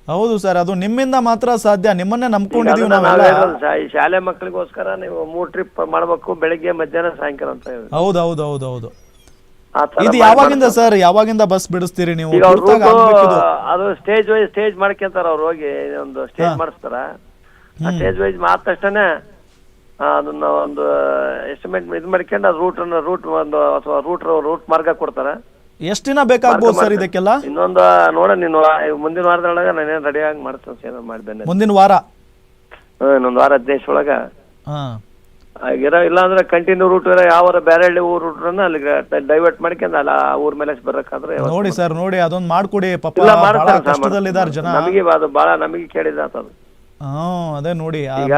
ಹೌದು ಸರ್ ಅದು ನಿಮ್ಮಿಂದ ಮಾತ್ರ ಸಾಧ್ಯ. ನಿಮ್ಮನ್ನೇ ನಂಬ್ಕೊಂಡಿದೀವಿ ಅದನ್ನ ನಾವ್ ನಾವೆಲ್ಲ. ಹೇಳೋದು ಶಾ- ಈ ಶಾಲೆ ಮಕ್ಕಳಿಗೋಸ್ಕರ ನೀವು ಮೂರ್ ಟ್ರಿಪ್ ಮಾಡ್ಬೇಕು ಬೆಳಿಗ್ಗೆ ಮಧ್ಯಾಹ್ನ ಸಾಯಂಕಾಲ ಅಂತ ಹೇಳಿ. ಹೌದು ಹೌದು ಹೌದು ಹೌದು. ಆ ತರ ಇದು ಯಾವಾಗಿಂದ ಸರ್. ಯಾವಾಗಿಂದ ಬಸ್ ಬಿಡಿಸ್ತೀರಿ ನೀವು? ಈಗ ಅವ್ರ ತುರ್ತಾಗಿ ಆಗ್ಬೇಕಿದು. ಅದು ಸ್ಟೇಜ್ ವೈಸ್ ಸ್ಟೇಜ್ ಮಾಡ್ಕೊಂತಾರ ಅವ್ರು ಹೋಗಿ ಒಂದು ಸ್ಟೇಜ್ ಮಾಡಿಸ್ತಾರ. ಆ ಸ್ಟೇಜ್ ವೈಸ್ ಮಾದ ತಕ್ಷಣ ಅದನ್ನ ಒಂದು ಎಸ್ಟಿಮೇಟ್ ಇದು ಮಾಡ್ಕೊಂಡು ಅದು ರೂಟ್ ರೂಟ್ ಒಂದು ಅಥವಾ ರೂಟ್ ರೂಟ್ ಮಾರ್ಗ ಕೊಡ್ತಾರ. ಎಷ್ಟ್ ದಿನ ಬೇಕಾಗ್ಬೋದು ಸರ್ ಇದಕ್ಕೆಲ್ಲ? ಇನ್ನೊಂದು ನೋಡ ನೀನು ಮುಂದಿನ ವಾರದೊಳಗ ನಾನೇನು ರೆಡಿ ಆಗಿ ಮಾಡ್ತೇನೆ ಮಾಡಿದ್ದೇನೆ ಮುಂದಿನ ವಾರ? ಹ್ಮ್ ಇನ್ನೊಂದು ವಾರ ಹದಿನೈದು ಒಳಗ ಹಾ. ಇರೋ ಇಲ್ಲ ಅಂದ್ರೆ ಕಂಟಿನ್ಯೂ ರೂಟ್ ಇರೋ ಯಾವ ಬೇರೆ ಹಳ್ಳಿ ಊರು ರೂಟ್ರನ್ನ ಅಲ್ಲಿಗೆ ಡೈವರ್ಟ್ ಮಾಡ್ಕೊಂಡು ಅಲ್ಲ ಆ ಊರ್ ಮೇಲೆ ಬರಕಾದ್ರೆ ನೋಡಿ ಸರ್ ನೋಡಿ ಅದೊಂದು ಮಾಡ್ಕೊಡಿ ಪಾಪ ಇಲ್ಲ ಬಹಳ ಮಾಡ್ತಾರೆ. ಕಷ್ಟದಲ್ಲಿದ್ದಾರೆ ಜನ. ನಮಗೆ ಅದು ಬಹಳ ನಮಗೆ ಕೇಳಿದ ಅದು. ಹಾ ಅದೇ ನೋಡಿ ಆ, ಈಗ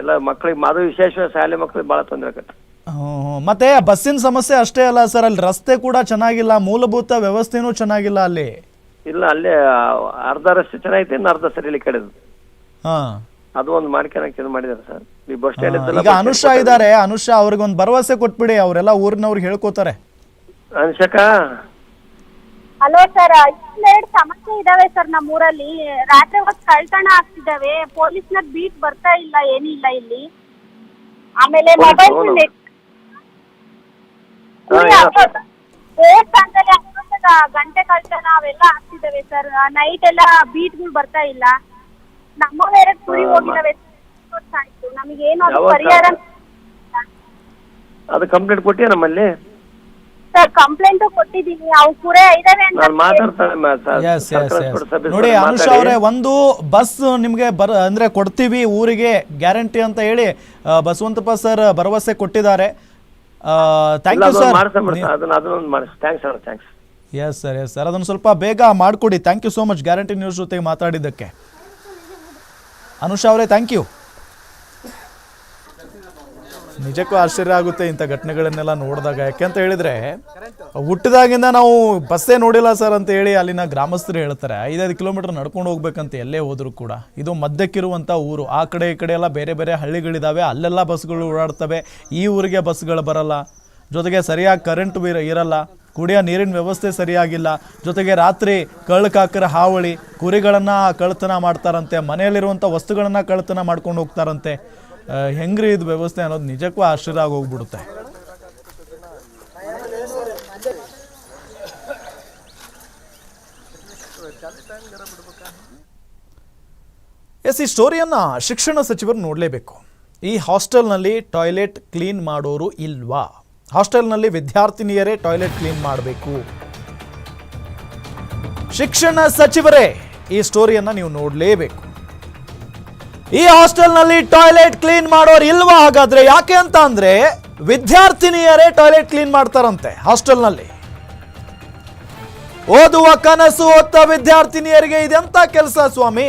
ಎಲ್ಲ ಮಕ್ಕಳಿಗೆ ಅದು ವಿಶೇಷ ಶಾಲೆ ಮಕ್ಕಳಿಗೆ ಬಹಳ ತೊಂದರೆ ಆಗತ್ತೆ. ಮತ್ತೆ ಬಸ್ಸಿನ ಸಮಸ್ಯೆ ಅಷ್ಟೇ ಅಲ್ಲ ಸರ್ ಅಲ್ಲಿ ರಸ್ತೆ ಕೂಡ ಚೆನ್ನಾಗಿಲ್ಲ ಮೂಲಭೂತ ವ್ಯವಸ್ಥೆನೂ ಚೆನ್ನಾಗಿಲ್ಲ ಅಲ್ಲಿ. ಇಲ್ಲ ಅಲ್ಲೇ ಅರ್ಧ ರಸ್ತೆ ಚೆನ್ನಾಗೈತೆ ಇನ್ನು ಅರ್ಧ ಸರಿ ಇಲ್ಲಿ ಕಡೆದು. ಹಾ. ಅದು ಒಂದು ಮಾಡ್ಕೊಳಕ್ಕೆ ಇದು ಮಾಡಿದಾರೆ ಸರ್. ಈ ಬಸ್ ಸ್ಟ್ಯಾಂಡ್ ಇದ್ದಲ್ಲ ಈಗ ಅನುಷಾ ಇದ್ದಾರೆ ಅನುಷಾ ಅವ್ರಿಗೊಂದು ಭರವಸೆ ಕೊಟ್ಬಿಡಿ ಅವರೆಲ್ಲ ಊರಿನವ್ರಿಗೆ ಹೇಳ್ಕೋತಾರೆ. ಅನ್ಶಕ ಹಲೋ ಸರ್ ಇನ್ನೆರಡು ಸಮಸ್ಯೆ ಇದಾವೆ ಸರ್ ನಮ್ಮ ಊರಲ್ಲಿ ರಾತ್ರಿ ಹೊತ್ತು ಕಳ್ತಣ ಆಗ್ತಿದಾವೆ ಪೊಲೀಸ್ನ ಬೀಟ್ ಬರ್ತಾ ಇಲ್ಲ ಏನಿಲ್ಲ ಇಲ್ಲಿ. ಆಮೇಲೆ ಮೊಬೈಲ್. ನೆಟ್. ದೇವಸ್ಥಾನದಲ್ಲಿ ಅಷ್ಟೊಂದು ಗಂಟೆ ಕಳ್ತನ ಅವೆಲ್ಲ ಹಾಕ್ತಿದ್ದೇವೆ ಸರ್. ನೈಟ್ ಎಲ್ಲ ಬೀಟ್ಗಳು ಬರ್ತಾ ಇಲ್ಲ. ನಮ್ಮ ಬೇರೆ ಕುರಿ ಹೋಗಿದ್ದಾವೆ. ವರ್ಷ ಆಯ್ತು ನಮಗೇನು ಅದು ಯಾವಾಗ ಪರಿಹಾರ ಅದು ಕಂಪ್ಲೇಂಟ್ ಕೊಟ್ಟಿಯ ನಮ್ಮಲ್ಲಿ? ಸರ್ ಕಂಪ್ಲೇಂಟು ಕೊಟ್ಟಿದ್ದೀನಿ. ಅವು ಕುರೆ ಇದಾವೆ ಅಂತ ನಾನು ಮಾತಾಡ್ತಾನೆ ಮ- ಸ- ಎಸ್ ಎಸ್ ಸರ್ಕಾರ ಎಸ್ ಸಭೆ ನೋಡಿ ಮಾತಾಡಿ. ಅನುಷಾ ಅವರೇ ಒಂದು ಬಸ್ ನಿಮಗೆ ಬರ ಅಂದ್ರೆ ಕೊಡ್ತೀವಿ ಊರಿಗೆ ಗ್ಯಾರಂಟಿ ಅಂತ ಹೇಳಿ ಆ, ಬಸವಂತಪ್ಪ ಸರ್ ಭರವಸೆ ಕೊಟ್ಟಿದ್ದಾರೆ. Thank you sir. ಅದನ್ನ ಅದನ್ನೊಂದು ಮಾಡಿಸ್. Thanks sir thanks yes sir yes sir ಅದನ್ನು ಸ್ವಲ್ಪ ಬೇಗ ಮಾಡಿಕೊಡಿ. Thank you so much guarantee news ಜೊತೆಗೆ ಮಾತಾಡಿದ್ದಕ್ಕೆ. ಅನುಷಾ ಅವರೇ ಥ್ಯಾಂಕ್ ಯು ನಿಜಕ್ಕೂ ಆಶ್ಚರ್ಯ ಆಗುತ್ತೆ ಇಂಥ ಘಟನೆಗಳನ್ನೆಲ್ಲ ನೋಡಿದಾಗ. ಯಾಕೆಂತ ಹೇಳಿದ್ರೆ, ಹುಟ್ಟಿದಾಗಿಂದ ನಾವು ಬಸ್ಸೇ ನೋಡಿಲ್ಲ ಸರ್ ಅಂತ ಹೇಳಿ ಅಲ್ಲಿನ ಗ್ರಾಮಸ್ಥರು ಹೇಳ್ತಾರೆ, ಐದೈದು ಕಿಲೋಮೀಟರ್ ನಡ್ಕೊಂಡು ಹೋಗ್ಬೇಕಂತ ಎಲ್ಲೇ ಹೋದರೂ ಕೂಡ. ಇದು ಮಧ್ಯಕ್ಕಿರುವಂಥ ಊರು. ಆ ಕಡೆ ಈ ಕಡೆ ಎಲ್ಲ ಬೇರೆ ಬೇರೆ ಹಳ್ಳಿಗಳಿದ್ದಾವೆ ಅಲ್ಲೆಲ್ಲ ಬಸ್ಗಳು ಓಡಾಡ್ತವೆ. ಈ ಊರಿಗೆ ಬಸ್ಗಳು ಬರಲ್ಲ. ಜೊತೆಗೆ ಸರಿಯಾಗಿ ಕರೆಂಟ್ ಬೀರ, ಇರಲ್ಲ. ಕುಡಿಯೋ ನೀರಿನ ವ್ಯವಸ್ಥೆ ಸರಿಯಾಗಿಲ್ಲ. ಜೊತೆಗೆ ರಾತ್ರಿ ಕಳ್ಳಕಾಕರ ಹಾವಳಿ, ಕುರಿಗಳನ್ನು ಕಳ್ತನ ಮಾಡ್ತಾರಂತೆ. ಮನೆಯಲ್ಲಿರುವಂಥ ವಸ್ತುಗಳನ್ನು ಕಳ್ತನ ಮಾಡ್ಕೊಂಡು ಹೋಗ್ತಾರಂತೆ. ಹೆಂಗ್ರಿ ಇದು ವ್ಯವಸ್ಥೆ ಅನ್ನೋದು ನಿಜಕ್ಕೂ ಆಶ್ಚರ್ಯ ಆಗಿ ಹೋಗ್ಬಿಡುತ್ತೆ ಎಸ್, ಈ ಸ್ಟೋರಿಯನ್ನು ಶಿಕ್ಷಣ ಸಚಿವರು ನೋಡಲೇಬೇಕು. ಈ ಹಾಸ್ಟೆಲ್ನಲ್ಲಿ ಟಾಯ್ಲೆಟ್ ಕ್ಲೀನ್ ಮಾಡೋರು ಇಲ್ವಾ? ಹಾಸ್ಟೆಲ್ನಲ್ಲಿ ವಿದ್ಯಾರ್ಥಿನಿಯರೇ ಟಾಯ್ಲೆಟ್ ಕ್ಲೀನ್ ಮಾಡಬೇಕು. ಶಿಕ್ಷಣ ಸಚಿವರೇ, ಈ ಸ್ಟೋರಿಯನ್ನು ನೀವು ನೋಡಲೇಬೇಕು. ಈ ಹಾಸ್ಟೆಲ್ನಲ್ಲಿ ಟಾಯ್ಲೆಟ್ ಕ್ಲೀನ್ ಮಾಡೋರು ಇಲ್ವಾ ಹಾಗಾದ್ರೆ ಯಾಕೆ ಅಂತ ಅಂದ್ರೆ ವಿದ್ಯಾರ್ಥಿನಿಯರೇ ಟಾಯ್ಲೆಟ್ ಕ್ಲೀನ್ ಮಾಡ್ತಾರಂತೆ ಹಾಸ್ಟೆಲ್ನಲ್ಲಿ. ಓದುವ ಕನಸು ಹೊತ್ತ ವಿದ್ಯಾರ್ಥಿನಿಯರಿಗೆ ಇದೆಂತ ಕೆಲಸ ಸ್ವಾಮಿ?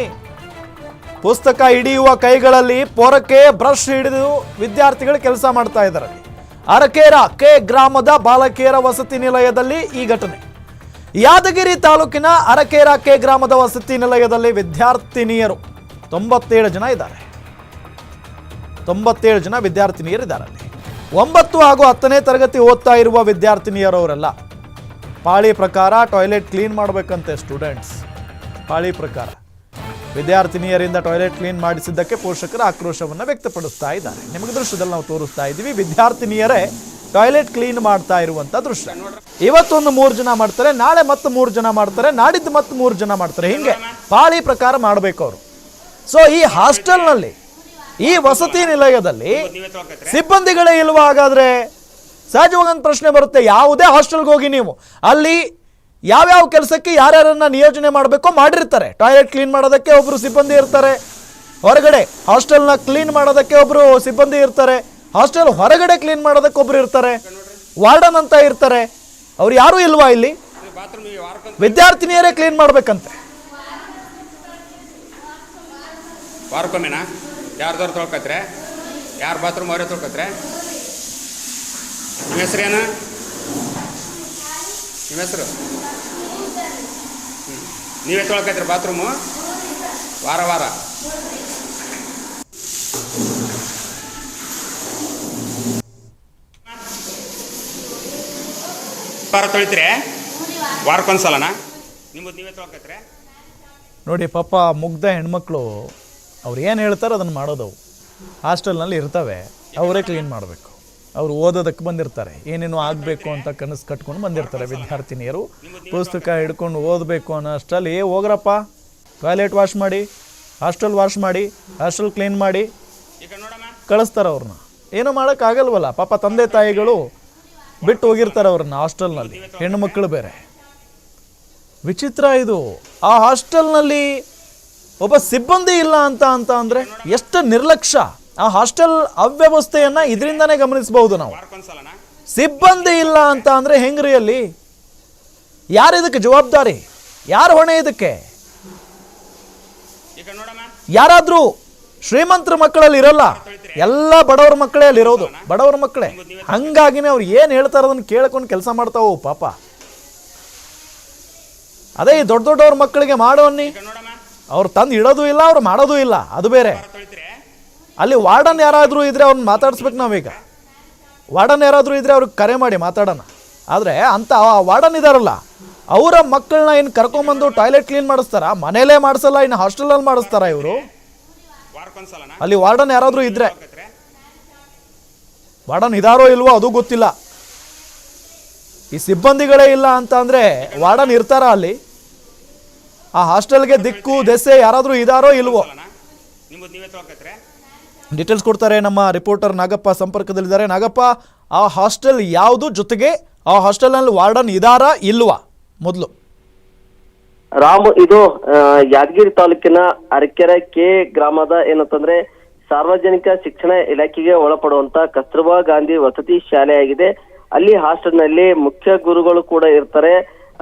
ಪುಸ್ತಕ ಹಿಡಿಯುವ ಕೈಗಳಲ್ಲಿ ಪೊರಕೆ, ಬ್ರಷ್ ಹಿಡಿದು ವಿದ್ಯಾರ್ಥಿಗಳು ಕೆಲಸ ಮಾಡ್ತಾ ಇದ್ದಾರೆ. ಅರಕೇರ ಕೆ ಗ್ರಾಮದ ಬಾಲಕಿಯರ ವಸತಿ ನಿಲಯದಲ್ಲಿ ಈ ಘಟನೆ. ಯಾದಗಿರಿ ತಾಲೂಕಿನ ಅರಕೇರ ಕೆ ಗ್ರಾಮದ ವಸತಿ ನಿಲಯದಲ್ಲಿ ವಿದ್ಯಾರ್ಥಿನಿಯರು ತೊಂಬತ್ತೇಳು ಜನ ಇದ್ದಾರೆ. ತೊಂಬತ್ತೇಳು ಜನ ವಿದ್ಯಾರ್ಥಿನಿಯರಿದ್ದಾರೆ ಅಲ್ಲಿ. ಒಂಬತ್ತು ಹಾಗೂ ಹತ್ತನೇ ತರಗತಿ ಓದ್ತಾ ಇರುವ ವಿದ್ಯಾರ್ಥಿನಿಯರವರೆಲ್ಲ ಪಾಳಿ ಪ್ರಕಾರ ಟಾಯ್ಲೆಟ್ ಕ್ಲೀನ್ ಮಾಡಬೇಕಂತೆ ಸ್ಟೂಡೆಂಟ್ಸ್. ಪಾಳಿ ಪ್ರಕಾರ ವಿದ್ಯಾರ್ಥಿನಿಯರಿಂದ ಟಾಯ್ಲೆಟ್ ಕ್ಲೀನ್ ಮಾಡಿಸಿದ್ದಕ್ಕೆ ಪೋಷಕರ ಆಕ್ರೋಶವನ್ನು ವ್ಯಕ್ತಪಡಿಸ್ತಾ ಇದ್ದಾರೆ. ನಿಮಗೆ ದೃಶ್ಯದಲ್ಲಿ ನಾವು ತೋರಿಸ್ತಾ ಇದ್ದೀವಿ, ವಿದ್ಯಾರ್ಥಿನಿಯರೇ ಟಾಯ್ಲೆಟ್ ಕ್ಲೀನ್ ಮಾಡ್ತಾ ಇರುವಂಥ ದೃಶ್ಯ. ಇವತ್ತೊಂದು ಮೂರು ಜನ ಮಾಡ್ತಾರೆ, ನಾಳೆ ಮತ್ತೆ ಮೂರು ಜನ ಮಾಡ್ತಾರೆ, ನಾಡಿದ್ದು ಮತ್ತೆ ಮೂರು ಜನ ಮಾಡ್ತಾರೆ. ಹಿಂಗೆ ಪಾಳಿ ಪ್ರಕಾರ ಮಾಡಬೇಕು ಅವರು. ಸೊ ಈ ಹಾಸ್ಟೆಲ್ನಲ್ಲಿ, ಈ ವಸತಿ ನಿಲಯದಲ್ಲಿ ಸಿಬ್ಬಂದಿಗಳೇ ಇಲ್ವಾ ಹಾಗಾದ್ರೆ? ಸಹಜವಾಗಿ ಪ್ರಶ್ನೆ ಬರುತ್ತೆ, ಯಾವುದೇ ಹಾಸ್ಟೆಲ್ಗೆ ಹೋಗಿ ನೀವು. ಅಲ್ಲಿ ಯಾವ್ಯಾವ ಕೆಲಸಕ್ಕೆ ಯಾರ್ಯಾರನ್ನ ನಿಯೋಜನೆ ಮಾಡಬೇಕೋ ಮಾಡಿರ್ತಾರೆ. ಟಾಯ್ಲೆಟ್ ಕ್ಲೀನ್ ಮಾಡೋದಕ್ಕೆ ಒಬ್ಬರು ಸಿಬ್ಬಂದಿ ಇರ್ತಾರೆ. ಹೊರಗಡೆ ಹಾಸ್ಟೆಲ್ನ ಕ್ಲೀನ್ ಮಾಡೋದಕ್ಕೆ ಒಬ್ಬರು ಸಿಬ್ಬಂದಿ ಇರ್ತಾರೆ. ಹಾಸ್ಟೆಲ್ ಹೊರಗಡೆ ಕ್ಲೀನ್ ಮಾಡೋದಕ್ಕೆ ಒಬ್ಬರು ಇರ್ತಾರೆ. ವಾರ್ಡನ್ ಅಂತ ಇರ್ತಾರೆ. ಅವ್ರು ಯಾರೂ ಇಲ್ವಾ ಇಲ್ಲಿ? ವಿದ್ಯಾರ್ಥಿನಿಯರೇ ಕ್ಲೀನ್ ಮಾಡ್ಬೇಕಂತೆ. ವಾರಕ್ಕೊಮ್ಮೆನಾ? ಯಾರ್ದವ್ರು ತೊಳ್ಕತ್ರೆ? ಯಾರು ಬಾತ್ರೂಮ್ ಅವರೇ ತೊಳ್ಕತ್ರೆ? ನಿಮ್ಮ ಹೆಸ್ರೇನು? ನಿಮ್ಮ ಹೆಸರು? ಹ್ಞೂ ನೀವೇ ತೊಳ್ಕತ್ರಿ ಬಾತ್ರೂಮು? ವಾರ ವಾರ. ವಾರ ತೊಳಿತೀರಿ? ವಾರಕ್ಕೊಂದ್ಸಲನಾ? ನಿಮ್ಮದು ನೀವೇ ತೊಳ್ಕತ್ರೆ? ನೋಡಿ, ಪಾಪ ಮುಗ್ಧ ಹೆಣ್ಮಕ್ಳು ಅವ್ರು ಏನು ಹೇಳ್ತಾರೋ ಅದನ್ನು ಮಾಡೋದವು ಹಾಸ್ಟೆಲ್ನಲ್ಲಿ ಇರ್ತವೆ, ಅವರೇ ಕ್ಲೀನ್ ಮಾಡಬೇಕು. ಅವರು ಓದೋದಕ್ಕೆ ಬಂದಿರ್ತಾರೆ, ಏನೇನು ಆಗಬೇಕು ಅಂತ ಕನಸು ಕಟ್ಕೊಂಡು ಬಂದಿರ್ತಾರೆ ವಿದ್ಯಾರ್ಥಿನಿಯರು. ಪುಸ್ತಕ ಹಿಡ್ಕೊಂಡು ಓದಬೇಕು ಅನ್ನೋ ಅಷ್ಟರಲ್ಲಿ, ಏ, ಹೋಗ್ರಪ್ಪ, ಟಾಯ್ಲೆಟ್ ವಾಶ್ ಮಾಡಿ, ಹಾಸ್ಟೆಲ್ ವಾಶ್ ಮಾಡಿ, ಹಾಸ್ಟೆಲ್ ಕ್ಲೀನ್ ಮಾಡಿ. ಕಳಿಸ್ತಾರೆ ಅವ್ರನ್ನ. ಏನೂ ಮಾಡೋಕ್ಕಾಗಲ್ವಲ್ಲ ಪಾಪ ತಂದೆ ತಾಯಿಗಳು ಬಿಟ್ಟು ಹೋಗಿರ್ತಾರೆ ಅವ್ರನ್ನ ಹಾಸ್ಟೆಲ್ನಲ್ಲಿ. ಹೆಣ್ಣು ಮಕ್ಕಳು ಬೇರೆ. ವಿಚಿತ್ರ ಇದು. ಆ ಹಾಸ್ಟೆಲ್ನಲ್ಲಿ ಒಬ್ಬ ಸಿಬ್ಬಂದಿ ಇಲ್ಲ ಅಂತ ಅಂತ ಅಂದ್ರೆ ಎಷ್ಟು ನಿರ್ಲಕ್ಷ್ಯ. ಆ ಹಾಸ್ಟೆಲ್ ಅವ್ಯವಸ್ಥೆಯನ್ನ ಇದರಿಂದನೇ ಗಮನಿಸಬಹುದು ನಾವು. ಸಿಬ್ಬಂದಿ ಇಲ್ಲ ಅಂತ ಅಂದ್ರೆ ಹೆಂಗ್ರಿ ಅಲ್ಲಿ? ಯಾರು ಇದಕ್ಕೆ ಜವಾಬ್ದಾರಿ? ಯಾರು ಹೊಣೆ ಇದಕ್ಕೆ? ಯಾರಾದ್ರೂ ಶ್ರೀಮಂತರ ಮಕ್ಕಳಲ್ಲಿ ಇರಲ್ಲ, ಎಲ್ಲ ಬಡವರ ಮಕ್ಕಳೇ ಅಲ್ಲಿ ಇರೋದು, ಬಡವರ ಮಕ್ಕಳೇ. ಹಂಗಾಗಿನೇ ಅವ್ರು ಏನು ಹೇಳ್ತಾರೆ ಅದನ್ನು ಕೇಳ್ಕೊಂಡು ಕೆಲಸ ಮಾಡ್ತಾವು ಪಾಪ. ಅದೇ ಈ ದೊಡ್ಡ ದೊಡ್ಡವ್ರ ಮಕ್ಕಳಿಗೆ ಮಾಡೋನ್ನಿ ಅವ್ರು ತಂದು ಇಡೋದು ಇಲ್ಲ, ಅವ್ರು ಮಾಡೋದು ಇಲ್ಲ, ಅದು ಬೇರೆ. ಅಲ್ಲಿ ವಾರ್ಡನ್ ಯಾರಾದರೂ ಇದ್ರೆ ಅವ್ರನ್ನ ಮಾತಾಡಿಸ್ಬೇಕು ನಾವೀಗ. ವಾರ್ಡನ್ ಯಾರಾದರೂ ಇದ್ರೆ ಅವ್ರಿಗೆ ಕರೆ ಮಾಡಿ ಮಾತಾಡೋಣ. ಆದರೆ ಅಂತ ಆ ವಾರ್ಡನ್ ಇದಾರಲ್ಲ, ಅವರ ಮಕ್ಕಳನ್ನ ಏನು ಕರ್ಕೊಂಬಂದು ಟಾಯ್ಲೆಟ್ ಕ್ಲೀನ್ ಮಾಡಿಸ್ತಾರ? ಮನೇಲೇ ಮಾಡಿಸಲ್ಲ, ಇನ್ನು ಹಾಸ್ಟೆಲಲ್ಲಿ ಮಾಡಿಸ್ತಾರ ಇವರು? ಅಲ್ಲಿ ವಾರ್ಡನ್ ಯಾರಾದರೂ ತೊಳ್ಕತ್ರೆ ವಾರ್ಡನ್ ಇದಾರೋ ಇಲ್ವೋ ಅದು ಗೊತ್ತಿಲ್ಲ. ಈ ಸಿಬ್ಬಂದಿಗಳೇ ಇಲ್ಲ ಅಂತ ಅಂದರೆ ವಾರ್ಡನ್ ಇರ್ತಾರ ಅಲ್ಲಿ? ಆ ಹಾಸ್ಟೆಲ್ಗೆ ದಿಕ್ಕು, ದೆಸೆ ಯಾರಾದರೂ ಇದಾರೋ ಇಲ್ವೋ? ಡೀಟೇಲ್ಸ್ ಕೊಡ್ತಾರೆ ನಮ್ಮ ರಿಪೋರ್ಟರ್ ನಾಗಪ್ಪ ಸಂಪರ್ಕದಲ್ಲಿದ್ದಾರೆ. ನಾಗಪ್ಪ, ಆ ಹಾಸ್ಟೆಲ್ ಯಾವುದು ಜೊತೆಗೆ ಆ ಹಾಸ್ಟೆಲ್ನಲ್ಲಿ ವಾರ್ಡನ್ ಇದಾರಾ ಇಲ್ವಾ? ಮೊದಲು. ರಾಮ್, ಇದು ಯಾದಗಿರಿ ತಾಲೂಕಿನ ಅರಕೆರೆ ಕೆ ಗ್ರಾಮದ ಏನಂತಂದ್ರೆ ಸಾರ್ವಜನಿಕ ಶಿಕ್ಷಣ ಇಲಾಖೆಗೆ ಒಳಪಡುವಂತ ಕಸ್ತೂರ್ಬಾ ಗಾಂಧಿ ವಸತಿ ಶಾಲೆಯಾಗಿದೆ. ಅಲ್ಲಿ ಹಾಸ್ಟೆಲ್ನಲ್ಲಿ ಮುಖ್ಯ ಗುರುಗಳು ಕೂಡ ಇರ್ತಾರೆ.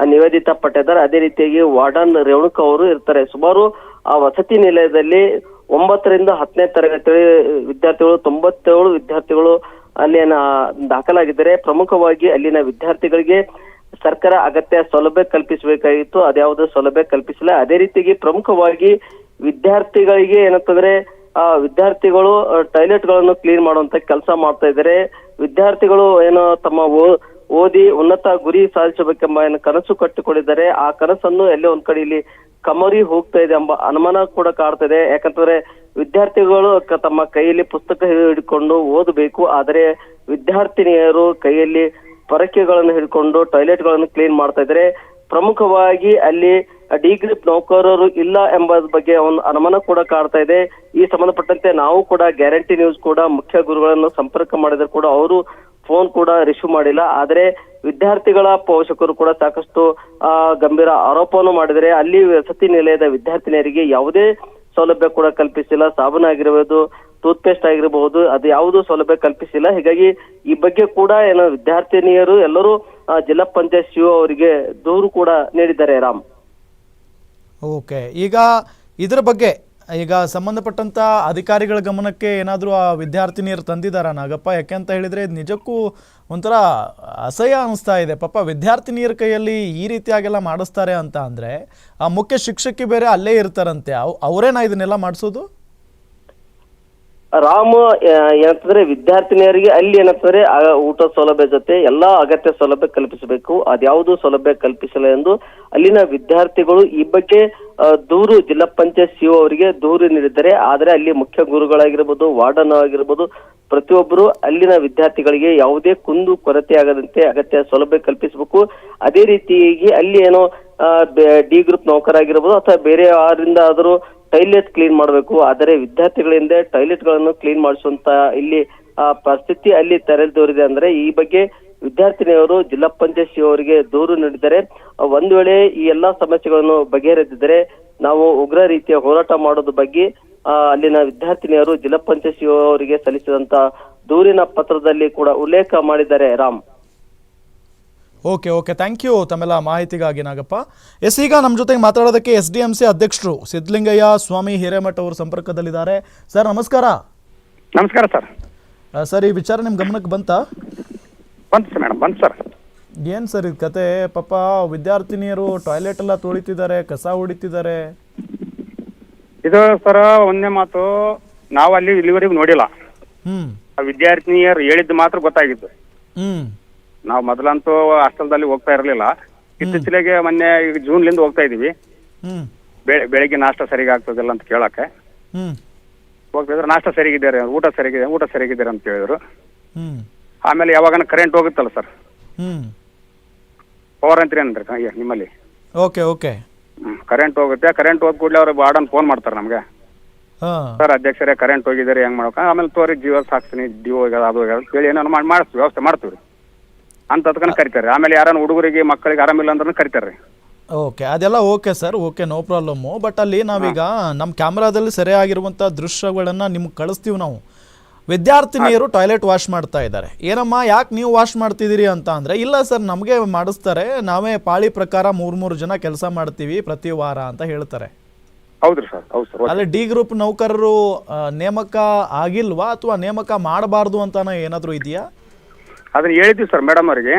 ನಿವೇದಿತಾ ಪಟ್ಟೇದಾರ್ ಅದೇ ರೀತಿಯಾಗಿ ವಾರ್ಡನ್ ರೇಣುಕ ಅವರು ಇರ್ತಾರೆ. ಸುಮಾರು ಆ ವಸತಿ ನಿಲಯದಲ್ಲಿ ಒಂಬತ್ತರಿಂದ ಹತ್ತನೇ ತರಗತಿ ವಿದ್ಯಾರ್ಥಿಗಳು, ತೊಂಬತ್ತೇಳು ವಿದ್ಯಾರ್ಥಿಗಳು ಅಲ್ಲಿನ ದಾಖಲಾಗಿದ್ದಾರೆ. ಪ್ರಮುಖವಾಗಿ ಅಲ್ಲಿನ ವಿದ್ಯಾರ್ಥಿಗಳಿಗೆ ಸರ್ಕಾರ ಅಗತ್ಯ ಸೌಲಭ್ಯ ಕಲ್ಪಿಸಬೇಕಾಗಿತ್ತು. ಅದ್ಯಾವುದೇ ಸೌಲಭ್ಯ ಕಲ್ಪಿಸಿಲ್ಲ. ಅದೇ ರೀತಿಯಾಗಿ ಪ್ರಮುಖವಾಗಿ ವಿದ್ಯಾರ್ಥಿಗಳಿಗೆ ಏನಂತಂದ್ರೆ, ಆ ವಿದ್ಯಾರ್ಥಿಗಳು ಟಾಯ್ಲೆಟ್ಗಳನ್ನು ಕ್ಲೀನ್ ಮಾಡುವಂತ ಕೆಲಸ ಮಾಡ್ತಾ ಇದ್ದಾರೆ. ವಿದ್ಯಾರ್ಥಿಗಳು ಏನೋ ತಮ್ಮ ಓದಿ ಉನ್ನತ ಗುರಿ ಸಾಧಿಸಬೇಕೆಂಬ ಏನು ಕನಸು ಕಟ್ಟಿಕೊಂಡಿದ್ದಾರೆ. ಆ ಕನಸನ್ನು ಎಲ್ಲೇ ಒಂದ್ ಕಡೆ ಇಲ್ಲಿ ಕಮರಿ ಹೋಗ್ತಾ ಇದೆ ಎಂಬ ಅನುಮಾನ ಕೂಡ ಕಾಡ್ತಾ ಇದೆ. ಯಾಕಂತಂದ್ರೆ ವಿದ್ಯಾರ್ಥಿಗಳು ತಮ್ಮ ಕೈಯಲ್ಲಿ ಪುಸ್ತಕ ಹಿಡ್ಕೊಂಡು ಓದಬೇಕು. ಆದರೆ ವಿದ್ಯಾರ್ಥಿನಿಯರು ಕೈಯಲ್ಲಿ ಪರಕೆಗಳನ್ನು ಹಿಡ್ಕೊಂಡು ಟಾಯ್ಲೆಟ್ಗಳನ್ನು ಕ್ಲೀನ್ ಮಾಡ್ತಾ ಇದ್ದಾರೆ. ಪ್ರಮುಖವಾಗಿ ಅಲ್ಲಿ ಡಿಗ್ರಿ ನೌಕರರು ಇಲ್ಲ ಎಂಬ ಬಗ್ಗೆ ಒಂದು ಅನುಮಾನ ಕೂಡ ಕಾಡ್ತಾ ಇದೆ. ಈ ಸಂಬಂಧಪಟ್ಟಂತೆ ನಾವು ಕೂಡ ಗ್ಯಾರಂಟಿ ನ್ಯೂಸ್ ಕೂಡ ಮುಖ್ಯ ಗುರುಗಳನ್ನು ಸಂಪರ್ಕ ಮಾಡಿದ್ರು ಕೂಡ ಅವರು ಫೋನ್ ಕೂಡ ರಿಸೀವ್ ಮಾಡಿಲ್ಲ. ಆದರೆ ವಿದ್ಯಾರ್ಥಿಗಳ ಪೋಷಕರು ಕೂಡ ಸಾಕಷ್ಟು ಗಂಭೀರ ಆರೋಪವನ್ನು ಮಾಡಿದರೆ ಅಲ್ಲಿ ವಸತಿ ನಿಲಯದ ವಿದ್ಯಾರ್ಥಿನಿಯರಿಗೆ ಯಾವುದೇ ಸೌಲಭ್ಯ ಕೂಡ ಕಲ್ಪಿಸಿಲ್ಲ. ಸಾಬೂನ್ ಆಗಿರಬಹುದು ಟೂತ್ ಪೇಸ್ಟ್ ಆಗಿರಬಹುದು ಅದು ಯಾವುದು ಸೌಲಭ್ಯ ಕಲ್ಪಿಸಿಲ್ಲ. ಹೀಗಾಗಿ ಈ ಬಗ್ಗೆ ಕೂಡ ಏನೋ ವಿದ್ಯಾರ್ಥಿನಿಯರು, ಎಲ್ಲರೂ ಜಿಲ್ಲಾ ಪಂಚಾಯತ್ ಸಿಒ ಅವರಿಗೆ ದೂರು ಕೂಡ ನೀಡಿದ್ದಾರೆ ರಾಮ್. ಓಕೆ. ಈಗ ಇದರ ಬಗ್ಗೆ ಈಗ ಸಂಬಂಧಪಟ್ಟಂತ ಅಧಿಕಾರಿಗಳ ಗಮನಕ್ಕೆ ಏನಾದರೂ ಆ ವಿದ್ಯಾರ್ಥಿನಿಯರು ತಂದಿದ್ದಾರಾ ನಾಗಪ್ಪ? ಯಾಕೆ ಅಂತ ಹೇಳಿದ್ರೆ ನಿಜಕ್ಕೂ ಒಂಥರ ಅಸಹ್ಯ ಅನಿಸ್ತಾ ಇದೆ. ಪಾಪ ವಿದ್ಯಾರ್ಥಿನಿಯರ ಕೈಯಲ್ಲಿ ಈ ರೀತಿಯಾಗೆಲ್ಲ ಮಾಡಿಸ್ತಾರೆ ಅಂತ ಅಂದರೆ ಆ ಮುಖ್ಯ ಶಿಕ್ಷಕಿ ಬೇರೆ ಅಲ್ಲೇ ಇರ್ತಾರಂತೆ. ಅವ್ ಅವರೇನಾ ಇದನ್ನೆಲ್ಲ ಮಾಡಿಸೋದು? ರಾಮ್ ಏನಂತಂದ್ರೆ ವಿದ್ಯಾರ್ಥಿನಿಯರಿಗೆ ಅಲ್ಲಿ ಏನಂತಂದ್ರೆ ಊಟ ಸೌಲಭ್ಯ ಜೊತೆ ಎಲ್ಲಾ ಅಗತ್ಯ ಸೌಲಭ್ಯ ಕಲ್ಪಿಸಬೇಕು. ಅದ್ಯಾವುದು ಸೌಲಭ್ಯ ಕಲ್ಪಿಸಲ್ಲ ಎಂದು ಅಲ್ಲಿನ ವಿದ್ಯಾರ್ಥಿಗಳು ಈ ಬಗ್ಗೆ ದೂರು ಜಿಲ್ಲಾ ಪಂಚಾಯತ್ ಸಿಒ ಅವರಿಗೆ ದೂರು ನೀಡಿದ್ದಾರೆ. ಆದರೆ ಅಲ್ಲಿ ಮುಖ್ಯ ಗುರುಗಳಾಗಿರ್ಬೋದು, ವಾರ್ಡನ್ ಆಗಿರ್ಬೋದು, ಪ್ರತಿಯೊಬ್ಬರು ಅಲ್ಲಿನ ವಿದ್ಯಾರ್ಥಿಗಳಿಗೆ ಯಾವುದೇ ಕುಂದು ಕೊರತೆ ಆಗದಂತೆ ಅಗತ್ಯ ಸೌಲಭ್ಯ ಕಲ್ಪಿಸಬೇಕು. ಅದೇ ರೀತಿಯಾಗಿ ಅಲ್ಲಿ ಏನೋ ಡಿ ಗ್ರೂಪ್ ನೌಕರಾಗಿರ್ಬೋದು ಅಥವಾ ಬೇರೆ ಯಾರಿಂದ ಆದರೂ ಟೈಲೆಟ್ ಕ್ಲೀನ್ ಮಾಡಬೇಕು. ಆದರೆ ವಿದ್ಯಾರ್ಥಿಗಳಿಂದ ಟಾಯ್ಲೆಟ್ಗಳನ್ನು ಕ್ಲೀನ್ ಮಾಡಿಸುವಂತ ಇಲ್ಲಿ ಪರಿಸ್ಥಿತಿ ಅಲ್ಲಿ ತೆರೆದೋರಿದೆ ಅಂದ್ರೆ ಈ ಬಗ್ಗೆ ವಿದ್ಯಾರ್ಥಿನಿಯವರು ಜಿಲ್ಲಾ ಪಂಚಾಯತ್ ಅವರಿಗೆ ದೂರು ನೀಡಿದರೆ, ಒಂದ್ ವೇಳೆ ಈ ಎಲ್ಲಾ ಸಮಸ್ಯೆಗಳನ್ನು ಬಗೆಹರಿದಿದ್ದರೆ, ನಾವು ಉಗ್ರ ರೀತಿಯ ಹೋರಾಟ ಮಾಡೋದ್ರ ಬಗ್ಗೆ ಅಲ್ಲಿನ ವಿದ್ಯಾರ್ಥಿನಿಯರು ಜಿಲ್ಲಾ ಪಂಚಾಯತ್ ಅವರಿಗೆ ಸಲ್ಲಿಸಿದಂತ ದೂರಿನ ಪತ್ರದಲ್ಲಿ ಕೂಡ ಉಲ್ಲೇಖ ಮಾಡಿದ್ದಾರೆ Ram. Okay okay. Thank you ತಮ್ಮೆಲ್ಲ ಮಾಹಿತಿಗಾಗಿ ನಾಗಪ್ಪ. ಎಸ್ ಈಗ ನಮ್ಮ ಜೊತೆಗೆ ಮಾತಾಡೋದಕ್ಕೆ ಎಸ್ ಡಿ ಎಂ ಸಿ ಅಧ್ಯಕ್ಷರು ಸಿದ್ಧಲಿಂಗಯ್ಯ ಸ್ವಾಮಿ ಹಿರೇಮಠ ಅವರು ಸಂಪರ್ಕದಲ್ಲಿದ್ದಾರೆ. ಸರ್ ನಮಸ್ಕಾರ. ನಮಸ್ಕಾರ ಸರ್. ಸರ್ ಈ ವಿಚಾರ ನಿಮ್ಮ ಗಮನಕ್ಕೆ ಬಂತಾ? ಬಂತು ಸರ್ ಮೇಡಮ್ ಬಂತು ಸರ್. ಏನು ಸರ್ ಇದು ಕತೆ? ಪಾಪ ವಿದ್ಯಾರ್ಥಿನಿಯರು ಟಾಯ್ಲೆಟ್ ಎಲ್ಲ ತೊಳಿತಿದ್ದಾರೆ ಕಸ ಹೊಡಿತಿದ್ದಾರೆ ಇದು ಸರ್ ಒಂದೇ ಮಾತು. ನಾವು ಅಲ್ಲಿ ಇಲ್ಲಿವರೆಗೂ ನೋಡಿಲ್ಲ. ಹ್ಞೂ ಆ ವಿದ್ಯಾರ್ಥಿನಿಯರು ಹೇಳಿದ್ದು ಮಾತ್ರ ಗೊತ್ತಾಗಿದ್ದು. ಹ್ಞೂ ನಾವು ಮೊದಲಂತೂ ಹಾಸ್ಟೆಲ್ದಲ್ಲಿ ಹೋಗ್ತಾ ಇರಲಿಲ್ಲ. ಇತ್ತೀಚೆಗೆ ಮೊನ್ನೆ ಈಗ ಜೂನ್ಲಿಂದ ಹೋಗ್ತಾ ಇದೀವಿ ಬೆಳೆ ಬೆಳಿಗ್ಗೆ ನಾಷ್ಟ ಸರಿಗೆ ಆಗ್ತದಿಲ್ಲ ಅಂತ ಕೇಳಕ್ಕೆ. ಹ್ಞೂ ಹೋಗ್ತಿದ್ರೆ ನಾಷ್ಟ ಸರಿಗಿದ್ದಾರೆ ಊಟ ಸರಿಗಿದೆ ಊಟ ಸರಿಗಿದ್ದಾರೆ ಅಂತ ಹೇಳಿದ್ರು. ಆಮೇಲೆ ಯಾವಾಗನ ಕರೆಂಟ್ ಹೋಗುತ್ತಲ್ಲ ಸರ್ ಪವರ್ ಅಂತೀರಿ ಏನ್ರಿ ಅಯ್ಯ ನಿಮ್ಮಲ್ಲಿ? Okay okay. ಕರೆಂಟ್ ಹೋಗುತ್ತೆ. ಕರೆಂಟ್ ಹೋದ ಕೂಡಲೇ ಅವ್ರು ವಾರ್ಡನ್ ಫೋನ್ ಮಾಡ್ತಾರೆ ನಮಗೆ. ಹಾಂ. ಸರ್ ಅಧ್ಯಕ್ಷರೇ ಕರೆಂಟ್ ಹೋಗಿದ್ದಾರೆ ಹೆಂಗ್ ಮಾಡ್ಬೇಕು? ಆಮೇಲೆ ತೋರಿ ಜೀವ ಸಾಕ್ತೀನಿ ಡಿಒ ಹೋಗ್ಯದ ಅದು ಹೋಗ್ಯದ ಅಂತ ಹೇಳಿ ಏನೋ ಮಾಡಿ ಮಾಡಿಸ್ತೀವಿ ವ್ಯವಸ್ಥೆ ಮಾಡ್ತೀವಿ ಅಂತ ಅದಕ್ಕನ ಕರಿತಾರೆ. ಆಮೇಲೆ ಯಾರನ್ನ ಹುಡುಗರಿಗೆ ಮಕ್ಕಳಿಗೆ ಆರಾಮಿಲ್ಲ ಅಂದ್ರೆ ಕರಿತಾರೆ. ರೀ ಓಕೆ ಅದೆಲ್ಲ okay sir okay no problem. But ಅಲ್ಲಿ ನಾವೀಗ ನಮ್ಮ ಕ್ಯಾಮ್ರಾದಲ್ಲಿ ಸೆರೆಯಾಗಿರುವಂಥ ದೃಶ್ಯಗಳನ್ನು ನಿಮ್ಗೆ ಕಳಿಸ್ತೀವಿ ನಾವು. ವಿದ್ಯಾರ್ಥಿನಿಯರು ಟಾಯ್ಲೆಟ್ ವಾಶ್ ಮಾಡ್ತಾ ಇದ್ದಾರೆ. ಏನಮ್ಮ ಯಾಕೆ ನೀವು ವಾಶ್ ಮಾಡ್ತಿದ್ದೀರಿ ಅಂತ ಅಂದರೆ ಇಲ್ಲ ಸರ್ ನಮಗೆ ಮಾಡಿಸ್ತಾರೆ. ನಾವೇ ಪಾಳಿ ಪ್ರಕಾರ ಮೂರು ಮೂರು ಜನ ಕೆಲಸ ಮಾಡ್ತೀವಿ ಪ್ರತಿ ವಾರ ಅಂತ ಹೇಳ್ತಾರೆ. ಹೌದ್ರಿ ಸರ್ ಹೌದು ಸರ್ ಅಲ್ಲಿ ಡಿ ಗ್ರೂಪ್ ನೌಕರರು ಆ, ನೇಮಕ ಆಗಿಲ್ವಾ ಅಥವಾ ನೇಮಕ ಮಾಡಬಾರ್ದು ಅಂತಾನೆ ಏನಾದರೂ ಇದೆಯಾ? ಅದನ್ನ ಹೇಳಿದ್ವಿ ಸರ್ ಮೇಡಮ್ ಅವರಿಗೆ.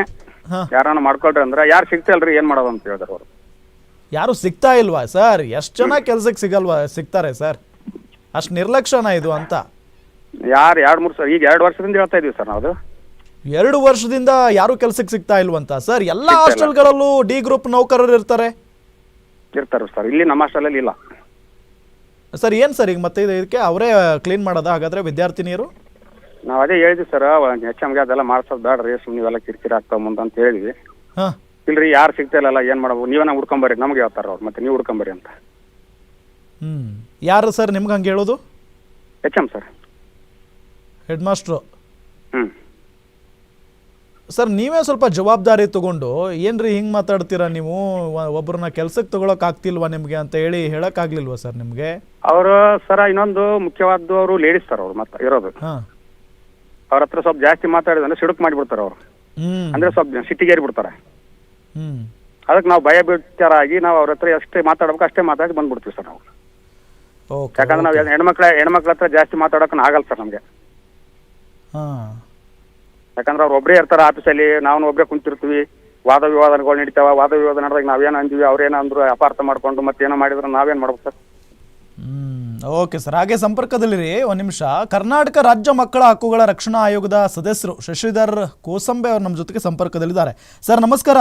ಹಾಂ. ಯಾರನ್ನ ಮಾಡ್ಕೊಳ್ರಿ ಅಂದ್ರೆ ಯಾರು ಸಿಗ್ತಲ್ರಿ ಏನ್ ಮಾಡೋದು ಅಂತ ಹೇಳಿದ್ರು ಅವರು. ಯಾರು ಸಿಗ್ತಾ ಇಲ್ವಾ ಸರ್? ಎಷ್ಟು ಜನ ಕೆಲ್ಸಕ್ಕೆ ಸಿಗಲ್ವಾ ಸಿಗ್ತಾರೆ ಸರ್? ಅಷ್ಟು ನಿರ್ಲಕ್ಷ್ಯನ ಇದು ಅಂತ. ಯಾರು ಎರಡು ಮೂರು ಸರ್ ಈಗ ಎರಡು ವರ್ಷದಿಂದ ಹೇಳ್ತಾ ಇದೀವಿ ಸರ್ ನಾವು ಎರಡು ವರ್ಷದಿಂದ ಯಾರು ಕೆಲ್ಸಕ್ಕೆ ಸಿಗ್ತಾ ಇಲ್ವಂತ ಸರ್? ಎಲ್ಲ ಸಿಗ್ತಾ ಇಲ್ಲ. ಹಾಸ್ಟೆಲ್ಗಳಲ್ಲೂ ಡಿ ಗ್ರೂಪ್ ನೌಕರರು ಇರ್ತಾರೆ. ಇರ್ತಾರೆ ಸರ್ ಇಲ್ಲಿ ನಮ್ಮ ಹಾಸ್ಟೆಲಲ್ಲಿ ಇಲ್ಲ. ಸರ್ ಏನು ಸರ್ ಈಗ ಮತ್ತೆ ಇದು ಇದಕ್ಕೆ ಅವರೇ ಕ್ಲೀನ್ ಮಾಡೋದಾ ಹಾಗಾದ್ರೆ ವಿದ್ಯಾರ್ಥಿನಿಯರು? ನಾವು ಅದೇ ಹೇಳಿದ್ವಿ ಸರ್ ಹೆಚ್ ಎಮ್ಗೆ ಅದೆಲ್ಲ ಮಾಡ್ಸೋದು ಬೇಡ್ರಿ ಸುಮ್ಮನೆ ನೀವೆಲ್ಲ ಕಿರಿಕಿರಿ ಆಗ್ತಾವ ಮುಂದೆ ಅಂತ ಹೇಳಿದ್ವಿ. ಹಾಂ. ಇಲ್ರಿ ಯಾರು ಸಿಗ್ತಾ ಇಲ್ಲ ಏನ್ ಮಾಡ್ಬೋದು? ನೀವೇನ ಹುಡ್ಕೊಂಬರ್ರಿ ನಮ್ಗೆ ಹೇಳ್ತಾರ ಅವ್ರು ಮತ್ತೆ ನೀವು ಹುಡ್ಕೊಂಬರ್ರಿ ಅಂತ. ಹ್ಞೂ ಯಾರು ಸರ್ ನಿಮ್ಗೆ ಹಂಗೆ ಹೇಳೋದು? H M sir. Head master hmm. Sir ನೀವೇ ಸ್ವಲ್ಪ ಜವಾಬ್ದಾರಿ ತಗೊಂಡು ಏನ್ರಿ ಹಿಂಗೆ ಮಾತಾಡ್ತೀರಾ ನೀವು? ಒಬ್ಬರನ್ನ ಒಬ್ರನ್ನ ಕೆಲ್ಸಕ್ಕೆ ತಗೊಳಕ್ ಆಗ್ತಿಲ್ವಾ ನಿಮಗೆ ಅಂತ ಹೇಳಿ ಹೇಳಕ್ಕಾಗ್ಲಿಲ್ವಾ ಸರ್ ನಿಮಗೆ? ಅವರು ಸರ್ ಇನ್ನೊಂದು ಮುಖ್ಯವಾದ್ದು ಅವರು ಲೇಡೀಸ್ ಸರ್ ಅವ್ರು ಮತ್ತೆ ಇರೋದು. ಹಾಂ. ಅವ್ರ ಹತ್ರ ಸ್ವಲ್ಪ ಜಾಸ್ತಿ ಮಾತಾಡಿದ್ರೆ ಸಿಡುಕ್ ಮಾಡಿಬಿಡ್ತಾರೆ ಅವ್ರು. ಹ್ಮ್. ಅಂದ್ರೆ ಸ್ವಲ್ಪ ಸಿಟ್ಟಿಗೇರಿ ಬಿಡ್ತಾರೆ ಹ್ಮ್. ಅದಕ್ಕೆ ನಾವು ಭಯ ಬಿಡ್ತಾರಾಗಿ ನಾವು ಅವ್ರ ಹತ್ರ ಎಷ್ಟೇ ಮಾತಾಡ್ಬೇಕು ಅಷ್ಟೇ ಮಾತಾಡಿ ಬಂದ್ಬಿಡ್ತೀವಿ ಸರ್ ನಾವು. ಓಕೆ ಯಾಕಂದ್ರೆ ನಾವು ಹೆಣ್ಮಕ್ಳ ಹೆಣ್ಮಕ್ಳ ಹತ್ರ ಜಾಸ್ತಿ ಮಾತಾಡೋಕೆ ಆಗಲ್ಲ ಸರ್ ನಮಗೆ. ಹಾ. ಯಾಕಂದ್ರೆ ಅವ್ರು ಒಬ್ಬರೇ ಇರ್ತಾರ ಆಫೀಸಲ್ಲಿ ನಾವು ಒಬ್ಬರೇ ಕುಂತಿರ್ತೀವಿ. ವಾದ ವಿವಾದಗಳು ನಡೀತಾವ ವಾದ ವಿವಾದ ನಡೆದಾಗ ನಾವೇನು ಅಂದಿವಿ ಅವ್ರೇನು ಅಂದ್ರು ಅಪಾರ್ಥ ಮಾಡ್ಕೊಂಡು ಮತ್ತೇನೋ ಮಾಡಿದ್ರೆ ನಾವೇನು ಮಾಡ್ಬೇಕು ಸರ್? ಹ್ಮ್. ಓಕೆ ಸರ್ ಹಾಗೆ ಸಂಪರ್ಕದಲ್ಲಿರಿ ಒಂದು ನಿಮಿಷ. ಕರ್ನಾಟಕ ರಾಜ್ಯ ಮಕ್ಕಳ ಹಕ್ಕುಗಳ ರಕ್ಷಣಾ ಆಯೋಗದ ಸದಸ್ಯರು ಶಶಿಧರ್ ಕೋಸಂಬೆ ಅವರು ನಮ್ಮ ಜೊತೆಗೆ ಸಂಪರ್ಕದಲ್ಲಿದ್ದಾರೆ. ಸರ್ ನಮಸ್ಕಾರ.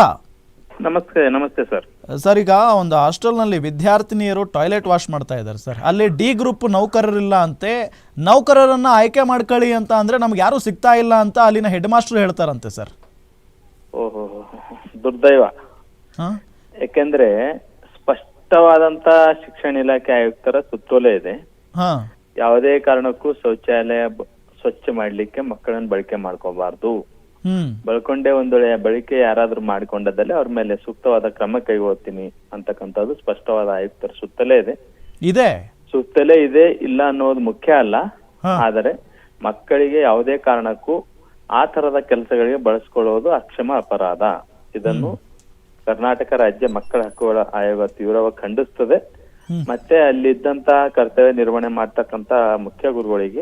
ನಮಸ್ತೆ ನಮಸ್ತೆ ಸರ್. ಸರ್ ಈಗ ಒಂದು ಹಾಸ್ಟೆಲ್ನಲ್ಲಿ ವಿದ್ಯಾರ್ಥಿನಿಯರು ಟಾಯ್ಲೆಟ್ ವಾಶ್ ಮಾಡ್ತಾ ಇದ್ದಾರೆ ಸರ್. ಅಲ್ಲಿ ಡಿ ಗ್ರೂಪ್ ನೌಕರರಿಲ್ಲ ಅಂತೆ ನೌಕರರನ್ನ ಆಯ್ಕೆ ಮಾಡ್ಕೊಳ್ಳಿ ಅಂತ ಅಂದ್ರೆ ನಮ್ಗೆ ಯಾರು ಸಿಗ್ತಾ ಇಲ್ಲ ಅಂತ ಅಲ್ಲಿನ ಹೆಡ್ ಮಾಸ್ಟರ್ ಹೇಳ್ತಾರಂತೆ ಸರ್. ಓಹೋ ದುರ್ದೈವ. ಹಾಂ? ಯಾಕೆಂದ್ರೆ ಸ್ಪಷ್ಟವಾದಂತ ಶಿಕ್ಷಣ ಇಲಾಖೆ ಆಯುಕ್ತರ ಸುತ್ತೋಲೆ ಇದೆ. ಹಾ. ಯಾವುದೇ ಕಾರಣಕ್ಕೂ ಶೌಚಾಲಯ ಬ- ಸ್ವಚ್ಛ ಮಾಡ್ಲಿಕ್ಕೆ ಮಕ್ಕಳನ್ನ ಬಳಕೆ ಮಾಡ್ಕೋಬಾರ್ದು. ಹ್ಮ್. ಬಳಕೊಂಡೇ ಒಂದ್ ವೇಳೆ ಬಳಕೆ ಯಾರಾದ್ರೂ ಮಾಡ್ಕೊಂಡದಲ್ಲೇ ಅವ್ರ ಮೇಲೆ ಸೂಕ್ತವಾದ ಕ್ರಮ ಕೈಗೊಳ್ತೀನಿ ಅಂತಕ್ಕಂಥದ್ದು ಸ್ಪಷ್ಟವಾದ ಆಯುಕ್ತರ ಸುತ್ತಲೇ ಇದೆ. ಇದೆ? ಸುತ್ತಲೇ ಇದೆ ಇಲ್ಲ ಅನ್ನೋದು ಮುಖ್ಯ ಅಲ್ಲ. ಹಾ. ಆದರೆ ಮಕ್ಕಳಿಗೆ ಯಾವುದೇ ಕಾರಣಕ್ಕೂ ಆ ತರದ ಕೆಲಸಗಳಿಗೆ ಬಳಸ್ಕೊಳ್ಳೋದು ಅಕ್ಷಮ ಅಪರಾಧ. ಇದನ್ನು ಕರ್ನಾಟಕ ರಾಜ್ಯ ಮಕ್ಕಳ ಹಕ್ಕುಗಳ ಆಯೋಗ ತೀವ್ರವಾಗಿ ಖಂಡಿಸ್ತದೆ. ಮತ್ತೆ ಅಲ್ಲಿದ್ದಂತ ಕರ್ತವ್ಯ ನಿರ್ವಹಣೆ ಮಾಡ್ತಕ್ಕಂತ ಮುಖ್ಯ ಗುರುಗಳಿಗೆ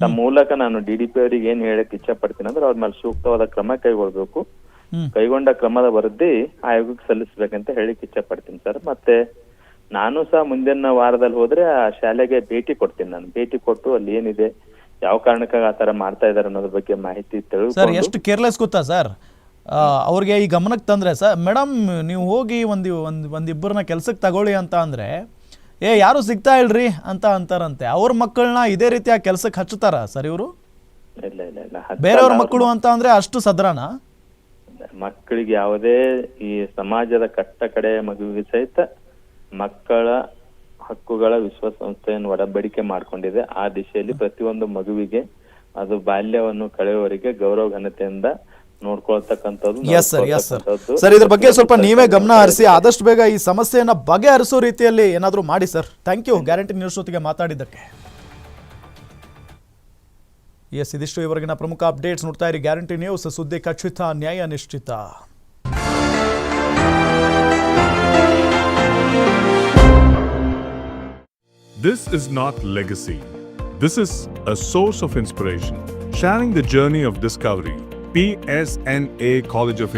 ತಮ್ಮ ಮೂಲಕ ನಾನು ಡಿ ಡಿ ಪಿ ಅವರಿಗೆ ಏನ್ ಹೇಳಕ್ ಇಚ್ಛೆ ಪಡ್ತೀನಿ ಅಂದ್ರೆ ಅವ್ರ ಮೇಲೆ ಸೂಕ್ತವಾದ ಕ್ರಮ ಕೈಗೊಳ್ಬೇಕು. ಕೈಗೊಂಡ ಕ್ರಮದ ವರದಿ ಆಯೋಗಕ್ಕೆ ಸಲ್ಲಿಸಬೇಕಂತ ಹೇಳಿಕ್ ಇಚ್ಛೆ ಪಡ್ತೀನಿ ಸರ್. ಮತ್ತೆ ನಾನು ಸಹ ಮುಂದಿನ ವಾರದಲ್ಲಿ ಹೋದ್ರೆ ಆ ಶಾಲೆಗೆ ಭೇಟಿ ಕೊಡ್ತೀನಿ ನಾನು. ಭೇಟಿ ಕೊಟ್ಟು ಅಲ್ಲಿ ಏನಿದೆ ಯಾವ ಕಾರಣಕ್ಕಾಗಿ ಆ ತರ ಮಾಡ್ತಾ ಇದಾರೆ ಅನ್ನೋದ್ರ ಬಗ್ಗೆ ಮಾಹಿತಿ ತಿಳ್ಕೊಂಡು ಎಷ್ಟು ಕೇರ್ಲೆಸ್ ಗೊತ್ತಾ ಸರ್? ಅವ್ರಿಗೆ ಈ ಗಮನಕ್ಕೆ ತಂದರೆ ಸರ್ ಮೇಡಮ್ ನೀವು ಹೋಗಿ ಒಂದು ಒಂದು ಒಂದಿಬ್ಬರನ್ನ ಕೆಲಸಕ್ಕೆ ತಗೊಳ್ಳಿ ಅಂತ ಅಂದರೆ ಏ ಯಾರು ಸಿಗ್ತಾ ಇಲ್ರಿ? ಅಂತ ಅಂತಾರಂತೆ. ಅವ್ರ ಮಕ್ಕಳನ್ನ ಇದೇ ರೀತಿ ಆ ಕೆಲಸಕ್ಕೆ ಹಚ್ಚುತ್ತಾರ ಸರ್ ಇವರು? ಇಲ್ಲ ಇಲ್ಲ ಇಲ್ಲ. ಹತ್ತಲ್ಲ ಬೇರೆಯವ್ರ ಮಕ್ಕಳು ಅಂತ ಅಂದ್ರೆ ಅಷ್ಟು ಸದ್ರಾನ? ಮಕ್ಕಳಿಗೆ ಯಾವುದೇ ಈ ಸಮಾಜದ ಕಟ್ಟ ಕಡೆ ಮಗುವಿಗೆ ಸಹಿತ ಮಕ್ಕಳ ಹಕ್ಕುಗಳ ವಿಶ್ವಸಂಸ್ಥೆಯನ್ನು ಒಡಂಬಡಿಕೆ ಮಾಡ್ಕೊಂಡಿದೆ. ಆ ದಿಶೆಯಲ್ಲಿ ಪ್ರತಿಯೊಂದು ಮಗುವಿಗೆ ಅದು ಬಾಲ್ಯವನ್ನು ಕಳೆಯುವವರಿಗೆ ಗೌರವ ಘನತೆಯಿಂದ ನೋಡ್ಕೊಳ್ತಕ್ಕಂಥದ್ದು yes sir yes sir sir ಇದ್ರ ಬಗ್ಗೆ ಸ್ವಲ್ಪ ನೀವೇ ಗಮನ ಹರಿಸಿ ಆದಷ್ಟು ಬೇಗ ಈ ಸಮಸ್ಯೆಯನ್ನ ಬಗೆಹರಿಸೋ ರೀತಿಯಲ್ಲಿ ಏನಾದರೂ ಮಾಡಿ sir thank you guarantee news ಜೊತೆಗೆ ಮಾತಾಡಿದ್ದಕ್ಕೆ. ಎಸ್ ಇದಿಷ್ಟು ಇವರೆಗಿನ ಪ್ರಮುಖ ಅಪ್ಡೇಟ್ಸ್ ನೋಡ್ತಾ ಇರಿ. ಗ್ಯಾರಂಟಿ ನ್ಯೂಸ್ ಸುದ್ದಿ ಖಚಿತ ನ್ಯಾಯ ನಿಶ್ಚಿತ. This is not legacy. This is a source of inspiration, sharing the journey of discovery. PSNA College of